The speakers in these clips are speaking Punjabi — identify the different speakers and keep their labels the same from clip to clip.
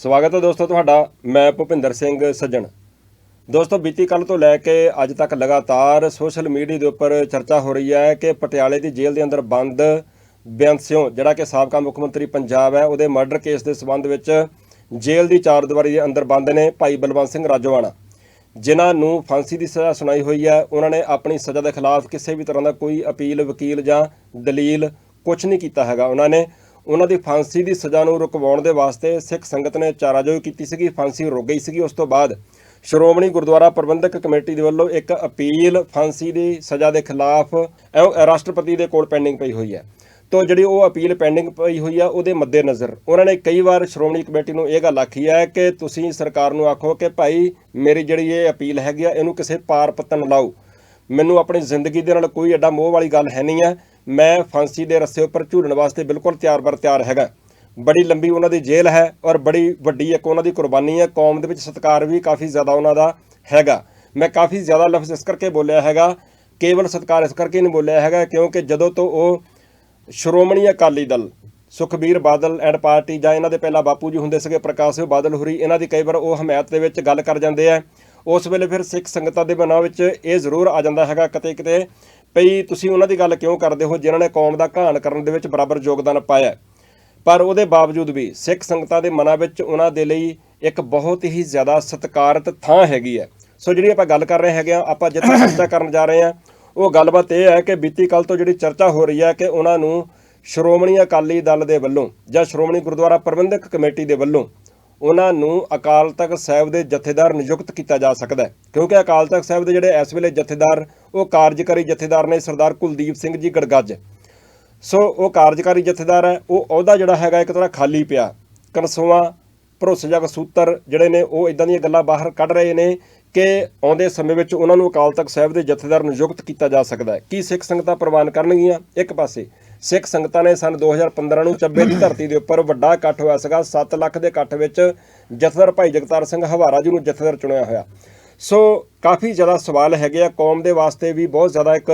Speaker 1: ਸਵਾਗਤ ਹੈ ਦੋਸਤੋ ਤੁਹਾਡਾ, ਮੈਂ ਭੁਪਿੰਦਰ ਸਿੰਘ ਸੱਜਣ। ਦੋਸਤੋ, ਬੀਤੀ ਕੱਲ ਤੋਂ ਲੈ ਕੇ ਅੱਜ ਤੱਕ ਲਗਾਤਾਰ ਸੋਸ਼ਲ ਮੀਡੀਆ ਦੇ ਉੱਪਰ ਚਰਚਾ ਹੋ ਰਹੀ ਹੈ ਕਿ ਪਟਿਆਲੇ ਦੀ ਜੇਲ੍ਹ ਦੇ ਅੰਦਰ ਬੰਦ ਬੇਅੰਤ ਜਿਹੜਾ ਕਿ ਸਾਬਕਾ ਮੁੱਖ ਮੰਤਰੀ ਪੰਜਾਬ ਹੈ, ਉਹਦੇ ਮਰਡਰ ਕੇਸ ਦੇ ਸਬੰਧ ਵਿੱਚ ਜੇਲ੍ਹ ਦੀ ਚਾਰ ਦੀਵਾਰੀ ਦੇ ਅੰਦਰ ਬੰਦ ਨੇ ਭਾਈ ਬਲਵੰਤ ਸਿੰਘ ਰਾਜੋਆਣਾ। ਜਿਨ੍ਹਾਂ ਨੂੰ ਫਾਂਸੀ ਦੀ ਸਜ਼ਾ ਸੁਣਾਈ ਹੋਈ ਹੈ, ਉਹਨਾਂ ਨੇ ਆਪਣੀ ਸਜ਼ਾ ਦੇ ਖਿਲਾਫ ਕਿਸੇ ਵੀ ਤਰ੍ਹਾਂ ਦਾ ਕੋਈ ਅਪੀਲ, ਵਕੀਲ ਜਾਂ ਦਲੀਲ ਕੁਝ ਨਹੀਂ ਕੀਤਾ ਹੈਗਾ। ਉਹਨਾਂ ਨੇ ਉਹਨਾਂ ਦੀ ਫਾਂਸੀ ਦੀ ਸਜ਼ਾ ਨੂੰ ਰੁਕਵਾਉਣ ਦੇ ਵਾਸਤੇ ਸਿੱਖ ਸੰਗਤ ਨੇ ਚਾਰਾਜੋਈ ਕੀਤੀ ਸੀਗੀ, ਫਾਂਸੀ ਰੁਕ ਗਈ ਸੀਗੀ। ਉਸ ਤੋਂ ਬਾਅਦ ਸ਼੍ਰੋਮਣੀ ਗੁਰਦੁਆਰਾ ਪ੍ਰਬੰਧਕ ਕਮੇਟੀ ਦੇ ਵੱਲੋਂ ਇੱਕ ਅਪੀਲ ਫਾਂਸੀ ਦੀ ਸਜ਼ਾ ਦੇ ਖਿਲਾਫ ਰਾਸ਼ਟਰਪਤੀ ਦੇ ਕੋਲ ਪੈਂਡਿੰਗ ਪਈ ਹੋਈ ਹੈ। ਤੋਂ ਜਿਹੜੀ ਉਹ ਅਪੀਲ ਪੈਂਡਿੰਗ ਪਈ ਹੋਈ ਆ, ਉਹਦੇ ਮੱਦੇਨਜ਼ਰ ਉਹਨਾਂ ਨੇ ਕਈ ਵਾਰ ਸ਼੍ਰੋਮਣੀ ਕਮੇਟੀ ਨੂੰ ਇਹ ਗੱਲ ਆਖੀ ਹੈ ਕਿ ਤੁਸੀਂ ਸਰਕਾਰ ਨੂੰ ਆਖੋ ਕਿ ਭਾਈ ਮੇਰੀ ਜਿਹੜੀ ਇਹ ਅਪੀਲ ਹੈਗੀ ਆ, ਇਹਨੂੰ ਕਿਸੇ ਪਾਰ ਪੱਤਨ ਲਾਓ। ਮੈਨੂੰ ਆਪਣੀ ਜ਼ਿੰਦਗੀ ਦੇ ਨਾਲ ਕੋਈ ਐਡਾ ਮੋਹ ਵਾਲੀ ਗੱਲ ਹੈ ਨਹੀਂ ਹੈ ਮੈਂ ਫਾਂਸੀ ਦੇ ਰੱਸੇ ਉੱਪਰ ਝੂਲਣ ਵਾਸਤੇ ਬਿਲਕੁਲ ਤਿਆਰ ਬਰ ਤਿਆਰ ਹੈਗਾ। ਬੜੀ ਲੰਬੀ ਉਹਨਾਂ ਦੀ ਜੇਲ੍ਹ ਹੈ ਔਰ ਬੜੀ ਵੱਡੀ ਇੱਕ ਉਹਨਾਂ ਦੀ ਕੁਰਬਾਨੀ ਹੈ। ਕੌਮ ਦੇ ਵਿੱਚ ਸਤਿਕਾਰ ਵੀ ਕਾਫੀ ਜ਼ਿਆਦਾ ਉਹਨਾਂ ਦਾ ਹੈਗਾ। ਮੈਂ ਕਾਫੀ ਜ਼ਿਆਦਾ ਲਫ਼ਜ਼ ਇਸ ਕਰਕੇ ਬੋਲਿਆ ਹੈਗਾ, ਕੇਵਲ ਸਤਿਕਾਰ ਇਸ ਕਰਕੇ ਨਹੀਂ ਬੋਲਿਆ ਹੈਗਾ ਕਿਉਂਕਿ ਜਦੋਂ ਤੋਂ ਉਹ ਸ਼੍ਰੋਮਣੀ ਅਕਾਲੀ ਦਲ, ਸੁਖਬੀਰ ਬਾਦਲ ਐਂਡ ਪਾਰਟੀ ਜਾਂ ਇਹਨਾਂ ਦੇ ਪਹਿਲਾਂ ਬਾਪੂ ਜੀ ਹੁੰਦੇ ਸੀਗੇ ਪ੍ਰਕਾਸ਼ ਸਿੰਘ ਬਾਦਲ ਹੁਰੀ, ਇਹਨਾਂ ਦੀ ਕਈ ਵਾਰ ਉਹ ਹਮਾਇਤ ਦੇ ਵਿੱਚ ਗੱਲ ਕਰ ਜਾਂਦੇ ਆ। ਉਸ ਵੇਲੇ ਫਿਰ ਸਿੱਖ ਸੰਗਤਾਂ ਦੇ ਮਨਾਂ ਵਿੱਚ ਇਹ ਜ਼ਰੂਰ ਆ ਜਾਂਦਾ ਹੈਗਾ। ਕਿਤੇ ਕਿਤੇ ਭਈ ਤੁਸੀਂ ਉਹਨਾਂ ਦੀ ਗੱਲ ਕਿਉਂ ਕਰਦੇ ਹੋ ਜਿਨ੍ਹਾਂ ਨੇ ਕੌਮ ਦਾ ਘਾਣ ਕਰਨ ਦੇ ਵਿੱਚ ਬਰਾਬਰ ਯੋਗਦਾਨ ਪਾਇਆ। ਪਰ ਉਹਦੇ ਬਾਵਜੂਦ ਵੀ ਸਿੱਖ ਸੰਗਤਾਂ ਦੇ ਮਨਾਂ ਵਿੱਚ ਉਹਨਾਂ ਦੇ ਲਈ ਇੱਕ ਬਹੁਤ ਹੀ ਜ਼ਿਆਦਾ ਸਤਿਕਾਰਤ ਥਾਂ ਹੈਗੀ ਹੈ ਸੋ ਜਿਹੜੀ ਆਪਾਂ ਗੱਲ ਕਰ ਰਹੇ ਹੈਗੇ ਆ ਆਪਾਂ ਜਿੱਥੇ ਚਰਚਾ ਕਰਨ ਜਾ ਰਹੇ ਆ ਉਹ ਗੱਲਬਾਤ ਇਹ ਹੈ ਕਿ ਬੀਤੀ ਕੱਲ ਤੋਂ ਜਿਹੜੀ ਚਰਚਾ ਹੋ ਰਹੀ ਹੈ ਕਿ ਉਹਨਾਂ ਨੂੰ ਸ਼੍ਰੋਮਣੀ ਅਕਾਲੀ ਦਲ ਦੇ ਵੱਲੋਂ ਜਾਂ ਸ਼੍ਰੋਮਣੀ ਗੁਰਦੁਆਰਾ ਪ੍ਰਬੰਧਕ ਕਮੇਟੀ ਦੇ ਵੱਲੋਂ ਉਹਨਾਂ ਨੂੰ ਅਕਾਲ ਤਖਤ ਸਾਹਿਬ ਦੇ ਜਥੇਦਾਰ ਨਿਯੁਕਤ ਕੀਤਾ ਜਾ ਸਕਦਾ ਹੈ। ਕਿਉਂਕਿ ਅਕਾਲ ਤਖਤ ਸਾਹਿਬ ਦੇ ਜਿਹੜੇ ਇਸ ਵੇਲੇ ਜਥੇਦਾਰ, ਉਹ ਕਾਰਜਕਾਰੀ ਜਥੇਦਾਰ ਨੇ ਸਰਦਾਰ ਕੁਲਦੀਪ ਸਿੰਘ ਜੀ ਗੜਗੱਜ। ਸੋ ਉਹ ਕਾਰਜਕਾਰੀ ਜਥੇਦਾਰ ਹੈ, ਉਹ ਅਹੁਦਾ ਜਿਹੜਾ ਹੈਗਾ ਇੱਕ ਤਰ੍ਹਾਂ ਖਾਲੀ ਪਿਆ। ਕਨਸੋਆਂ, ਭਰੋਸੇਯੋਗ ਸੂਤਰ ਜਿਹੜੇ ਨੇ, ਉਹ ਇਦਾਂ ਦੀਆਂ ਗੱਲਾਂ ਬਾਹਰ ਕੱਢ ਰਹੇ ਨੇ ਕਿ ਆਉਂਦੇ ਸਮੇਂ ਵਿੱਚ ਉਹਨਾਂ ਨੂੰ ਅਕਾਲ ਤਖਤ ਸਾਹਿਬ ਦੇ ਜਥੇਦਾਰ ਨਿਯੁਕਤ ਕੀਤਾ ਜਾ ਸਕਦਾ ਹੈ। ਕੀ ਸਿੱਖ ਸੰਗਤਾਂ ਪ੍ਰਵਾਨ ਕਰਨਗੀਆਂ? ਇੱਕ ਪਾਸੇ। ਸਿੱਖ ਸੰਗਤਾਂ ਨੇ ਸਨ 2015 ਨੂੰ ਚੱਬੇ ਦੀ ਧਰਤੀ ਦੇ ਉੱਪਰ ਵੱਡਾ ਇਕੱਠ ਹੋਇਆ ਸੀਗਾ। 7 ਲੱਖ ਦੇ ਇਕੱਠ ਵਿੱਚ ਜਥੇਦਾਰ ਭਾਈ ਜਗਤਾਰ ਸਿੰਘ ਹਵਾਰਾ ਜੀ ਨੂੰ ਜਥੇਦਾਰ ਚੁਣਿਆ ਹੋਇਆ। ਸੋ ਕਾਫੀ ਜ਼ਿਆਦਾ ਸਵਾਲ ਹੈਗੇ ਆ। ਕੌਮ ਦੇ ਵਾਸਤੇ ਵੀ ਬਹੁਤ ਜ਼ਿਆਦਾ ਇੱਕ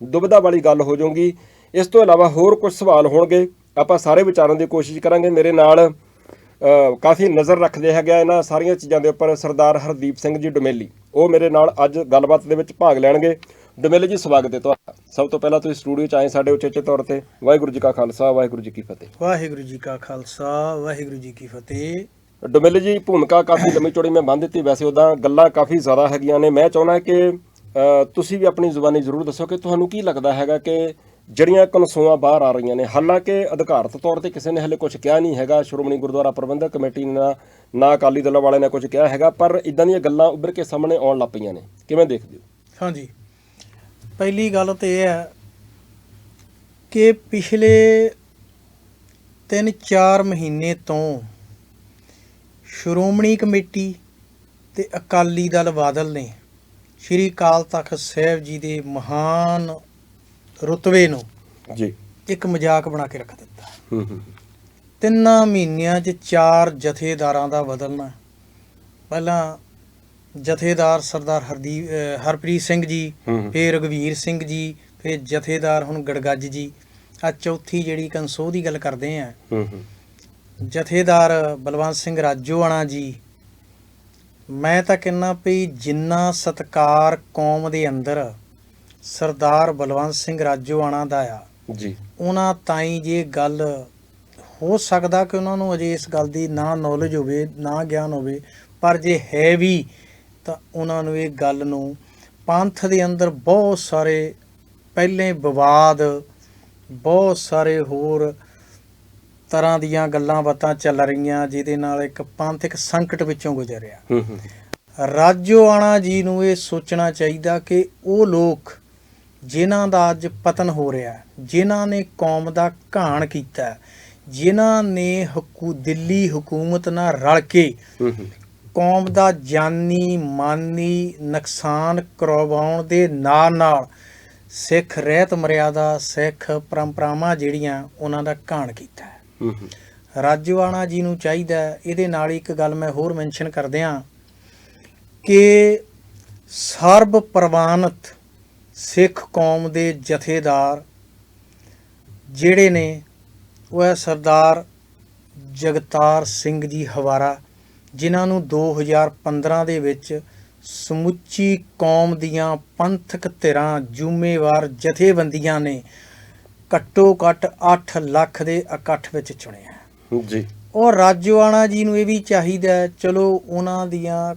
Speaker 1: ਦੁਬਿਧਾ ਵਾਲੀ ਗੱਲ ਹੋ ਜਾਊਗੀ। ਇਸ ਤੋਂ ਇਲਾਵਾ ਹੋਰ ਕੁਝ ਸਵਾਲ ਹੋਣਗੇ। ਆਪਾਂ ਸਾਰੇ ਵਿਚਾਰਨ ਦੀ ਕੋਸ਼ਿਸ਼ ਕਰਾਂਗੇ। ਮੇਰੇ ਨਾਲ ਕਾਫੀ ਨਜ਼ਰ ਰੱਖਦੇ ਹੈਗੇ ਆ ਇਹਨਾਂ ਸਾਰੀਆਂ ਚੀਜ਼ਾਂ ਦੇ ਉੱਪਰ। ਸਰਦਾਰ ਹਰਦੀਪ ਸਿੰਘ ਜੀ ਡੁਮੇਲੀ। ਉਹ ਮੇਰੇ ਨਾਲ ਅੱਜ ਗੱਲਬਾਤ ਦੇ ਵਿੱਚ ਭਾਗ ਲੈਣਗੇ। ਡੁਮੇਲੀ ਜੀ, ਸਵਾਗਤ ਹੈ ਤੁਹਾਡਾ। ਸਭ ਤੋਂ ਪਹਿਲਾਂ ਤੁਸੀਂ ਸਟੂਡੀਓ 'ਚ ਆਏ ਸਾਡੇ ਉਚੇਚੇ ਤੌਰ ਤੇ। ਵਾਹਿਗੁਰੂ ਜੀ ਕਾ ਖਾਲਸਾ ਵਾਹਿਗੁਰੂ ਜੀ ਕੀ ਫਤਿਹ।
Speaker 2: ਵਾਹਿਗੁਰੂ ਜੀ ਕਾ ਖਾਲਸਾ ਵਾਹਿਗੁਰੂ ਜੀ ਕੀ ਫਤਿਹ।
Speaker 1: ਡੁਮੇਲੀ ਜੀ ਭੂਮਿਕਾ ਕਾਫੀ ਲੰਮੀ ਚੌੜੀ ਮੈਂ ਬੰਨ ਦਿੱਤੀ। ਵੈਸੇ ਉਦਾਂ ਗੱਲਾਂ ਕਾਫੀ ਜ਼ਿਆਦਾ ਹੈਗੀਆਂ ਨੇ। ਮੈਂ ਚਾਹੁੰਦਾ ਕਿ ਤੁਸੀਂ ਵੀ ਆਪਣੀ ਜ਼ੁਬਾਨੀ ਜ਼ਰੂਰ ਦੱਸੋ ਕਿ ਤੁਹਾਨੂੰ ਕੀ ਲੱਗਦਾ ਹੈਗਾ ਕਿ ਜਿਹੜੀਆਂ ਕਨਸੂਆਂ ਬਾਹਰ ਆ ਰਹੀਆਂ ਨੇ ਹਾਲਾਂਕਿ ਅਧਿਕਾਰਤ ਤੌਰ ਤੇ ਕਿਸੇ ਨੇ ਹਲੇ ਕੁਝ ਕਿਹਾ ਨਹੀਂ ਹੈਗਾ। ਸ਼੍ਰੋਮਣੀ ਗੁਰਦੁਆਰਾ ਪ੍ਰਬੰਧਕ ਕਮੇਟੀ ਨੇ ਨਾ ਅਕਾਲੀ ਦਲ ਵਾਲਿਆਂ ਨੇ ਕੁਝ ਕਿਹਾ ਹੈਗਾ ਪਰ ਇਦਾਂ ਦੀਆਂ ਗੱਲਾਂ ਉੱਭਰ ਕੇ ਸਾਹਮਣੇ ਆਉਣ ਲੱਗ ਪਈਆਂ ਨੇ। ਕਿਵੇਂ ਦੇਖਦੇ ਹੋ?
Speaker 2: ਹਾਂਜੀ। ਪਹਿਲੀ ਗੱਲ ਤੇ ਇਹ ਹੈ ਕਿ ਪਿਛਲੇ 3-4 ਮਹੀਨੇ ਤੋਂ ਸ਼੍ਰੋਮਣੀ ਕਮੇਟੀ ਤੇ ਅਕਾਲੀ ਦਲ ਬਾਦਲ ਨੇ ਸ਼੍ਰੀ ਅਕਾਲ ਤਖਤ ਸਾਹਿਬ ਜੀ ਦੇ ਮਹਾਨ ਰੁਤਬੇ ਨੂੰ
Speaker 1: ਜੀ।
Speaker 2: ਇੱਕ ਮਜ਼ਾਕ ਬਣਾ ਕੇ ਰੱਖ ਦਿੱਤਾ।
Speaker 1: ਹੂੰ ਹੂੰ।
Speaker 2: ਤਿੰਨਾਂ ਮਹੀਨਿਆਂ 'ਚ ਚਾਰ ਜਥੇਦਾਰਾਂ ਦਾ ਬਦਲਣਾ। ਪਹਿਲਾਂ ਜਥੇਦਾਰ ਸਰਦਾਰ ਹਰਦੀਪ ਹਰਪ੍ਰੀਤ ਸਿੰਘ ਜੀ। ਫਿਰ ਰਗਵੀਰ ਸਿੰਘ ਜੀ ਫਿਰ ਜਥੇਦਾਰ ਹੁਣ ਗੜਗੱਜ ਜੀ। ਆ ਚੌਥੀ ਜਿਹੜੀ ਕੰਸੋ ਦੀ ਗੱਲ ਕਰਦੇ ਆ। ਜਥੇਦਾਰ ਬਲਵੰਤ ਸਿੰਘ ਰਾਜੋਆਣਾ ਜੀ ਮੈਂ ਤਾਂ ਕਹਿੰਨਾ ਵੀ ਜਿੰਨਾ ਸਤਕਾਰ ਕੌਮ ਦੇ ਅੰਦਰ ਸਰਦਾਰ ਬਲਵੰਤ ਸਿੰਘ ਰਾਜੋਆਣਾ ਦਾ ਆ
Speaker 1: ਜੀ।
Speaker 2: ਉਹਨਾਂ ਤਾਈਂ ਜੇ ਗੱਲ ਹੋ ਸਕਦਾ ਕਿ ਉਹਨਾਂ ਨੂੰ ਅਜੇ ਇਸ ਗੱਲ ਦੀ ਨਾ ਨੌਲੇਜ ਹੋਵੇ ਨਾ ਗਿਆਨ ਹੋਵੇ ਪਰ ਜੇ ਹੈ ਵੀ ਤਾਂ ਉਹਨਾਂ ਨੂੰ ਇਹ ਗੱਲ ਨੂੰ ਪੰਥ ਦੇ ਅੰਦਰ ਬਹੁਤ ਸਾਰੇ ਪਹਿਲੇ ਵਿਵਾਦ ਬਹੁਤ ਸਾਰੇ ਹੋਰ ਤਰ੍ਹਾਂ ਦੀਆਂ ਗੱਲਾਂ ਬਾਤਾਂ ਚੱਲ ਰਹੀਆਂ ਜਿਹਦੇ ਨਾਲ ਇੱਕ ਪੰਥ ਇੱਕ ਸੰਕਟ ਵਿੱਚੋਂ ਗੁਜ਼ਰਿਆ।
Speaker 1: ਹੂੰ ਹੂੰ।
Speaker 2: ਰਾਜੋਆਣਾ ਜੀ ਨੂੰ ਇਹ ਸੋਚਣਾ ਚਾਹੀਦਾ ਕਿ ਉਹ ਲੋਕ ਜਿਨ੍ਹਾਂ ਦਾ ਅੱਜ ਪਤਨ ਹੋ ਰਿਹਾ ਜਿਨ੍ਹਾਂ ਨੇ ਕੌਮ ਦਾ ਘਾਣ ਕੀਤਾ ਜਿਨ੍ਹਾਂ ਨੇ ਹਕੂ ਦਿੱਲੀ ਹਕੂਮਤ ਨਾਲ ਰਲ ਕੇ
Speaker 1: ਹੂੰ ਹੂੰ।
Speaker 2: ਕੌਮ ਦਾ ਜਾਨੀ ਮਾਨੀ ਨੁਕਸਾਨ ਕਰਵਾਉਣ ਦੇ ਨਾਲ ਨਾਲ ਸਿੱਖ ਰਹਿਤ ਮਰਿਆਦਾ ਸਿੱਖ ਪਰੰਪਰਾਵਾਂ ਜਿਹੜੀਆਂ ਉਹਨਾਂ ਦਾ ਘਾਣ ਕੀਤਾ ਹੈ। ਰਾਜੋਆਣਾ ਜੀ ਨੂੰ ਚਾਹੀਦਾ ਇਹਦੇ ਨਾਲ ਇੱਕ ਗੱਲ ਮੈਂ ਹੋਰ ਮੈਂਸ਼ਨ ਕਰਦਿਆਂ ਕਿ ਸਰਬ ਪ੍ਰਵਾਨਿਤ ਸਿੱਖ ਕੌਮ ਦੇ ਜਥੇਦਾਰ ਜਿਹੜੇ ਨੇ ਉਹ ਹੈ ਸਰਦਾਰ ਜਗਤਾਰ ਸਿੰਘ ਜੀ ਹਵਾਰਾ। ਜਿਨ੍ਹਾਂ ਨੂੰ 2015 ਦੇ ਵਿੱਚ ਸਮੁੱਚੀ ਕੌਮ ਦੀਆਂ ਪੰਥਕ ਧਿਰਾਂ ਜ਼ਿੰਮੇਵਾਰ ਜਥੇਬੰਦੀਆਂ ਨੇ ਘੱਟੋ ਘੱਟ 8 ਲੱਖ ਦੇ ਇਕੱਠ ਵਿੱਚ ਚੁਣਿਆ।
Speaker 1: ਜੀ।
Speaker 2: ਔਰ ਰਾਜੋਆਣਾ ਜੀ ਨੂੰ ਇਹ ਵੀ ਚਾਹੀਦਾ ਹੈ, ਚਲੋ ਉਹਨਾਂ ਦੀਆਂ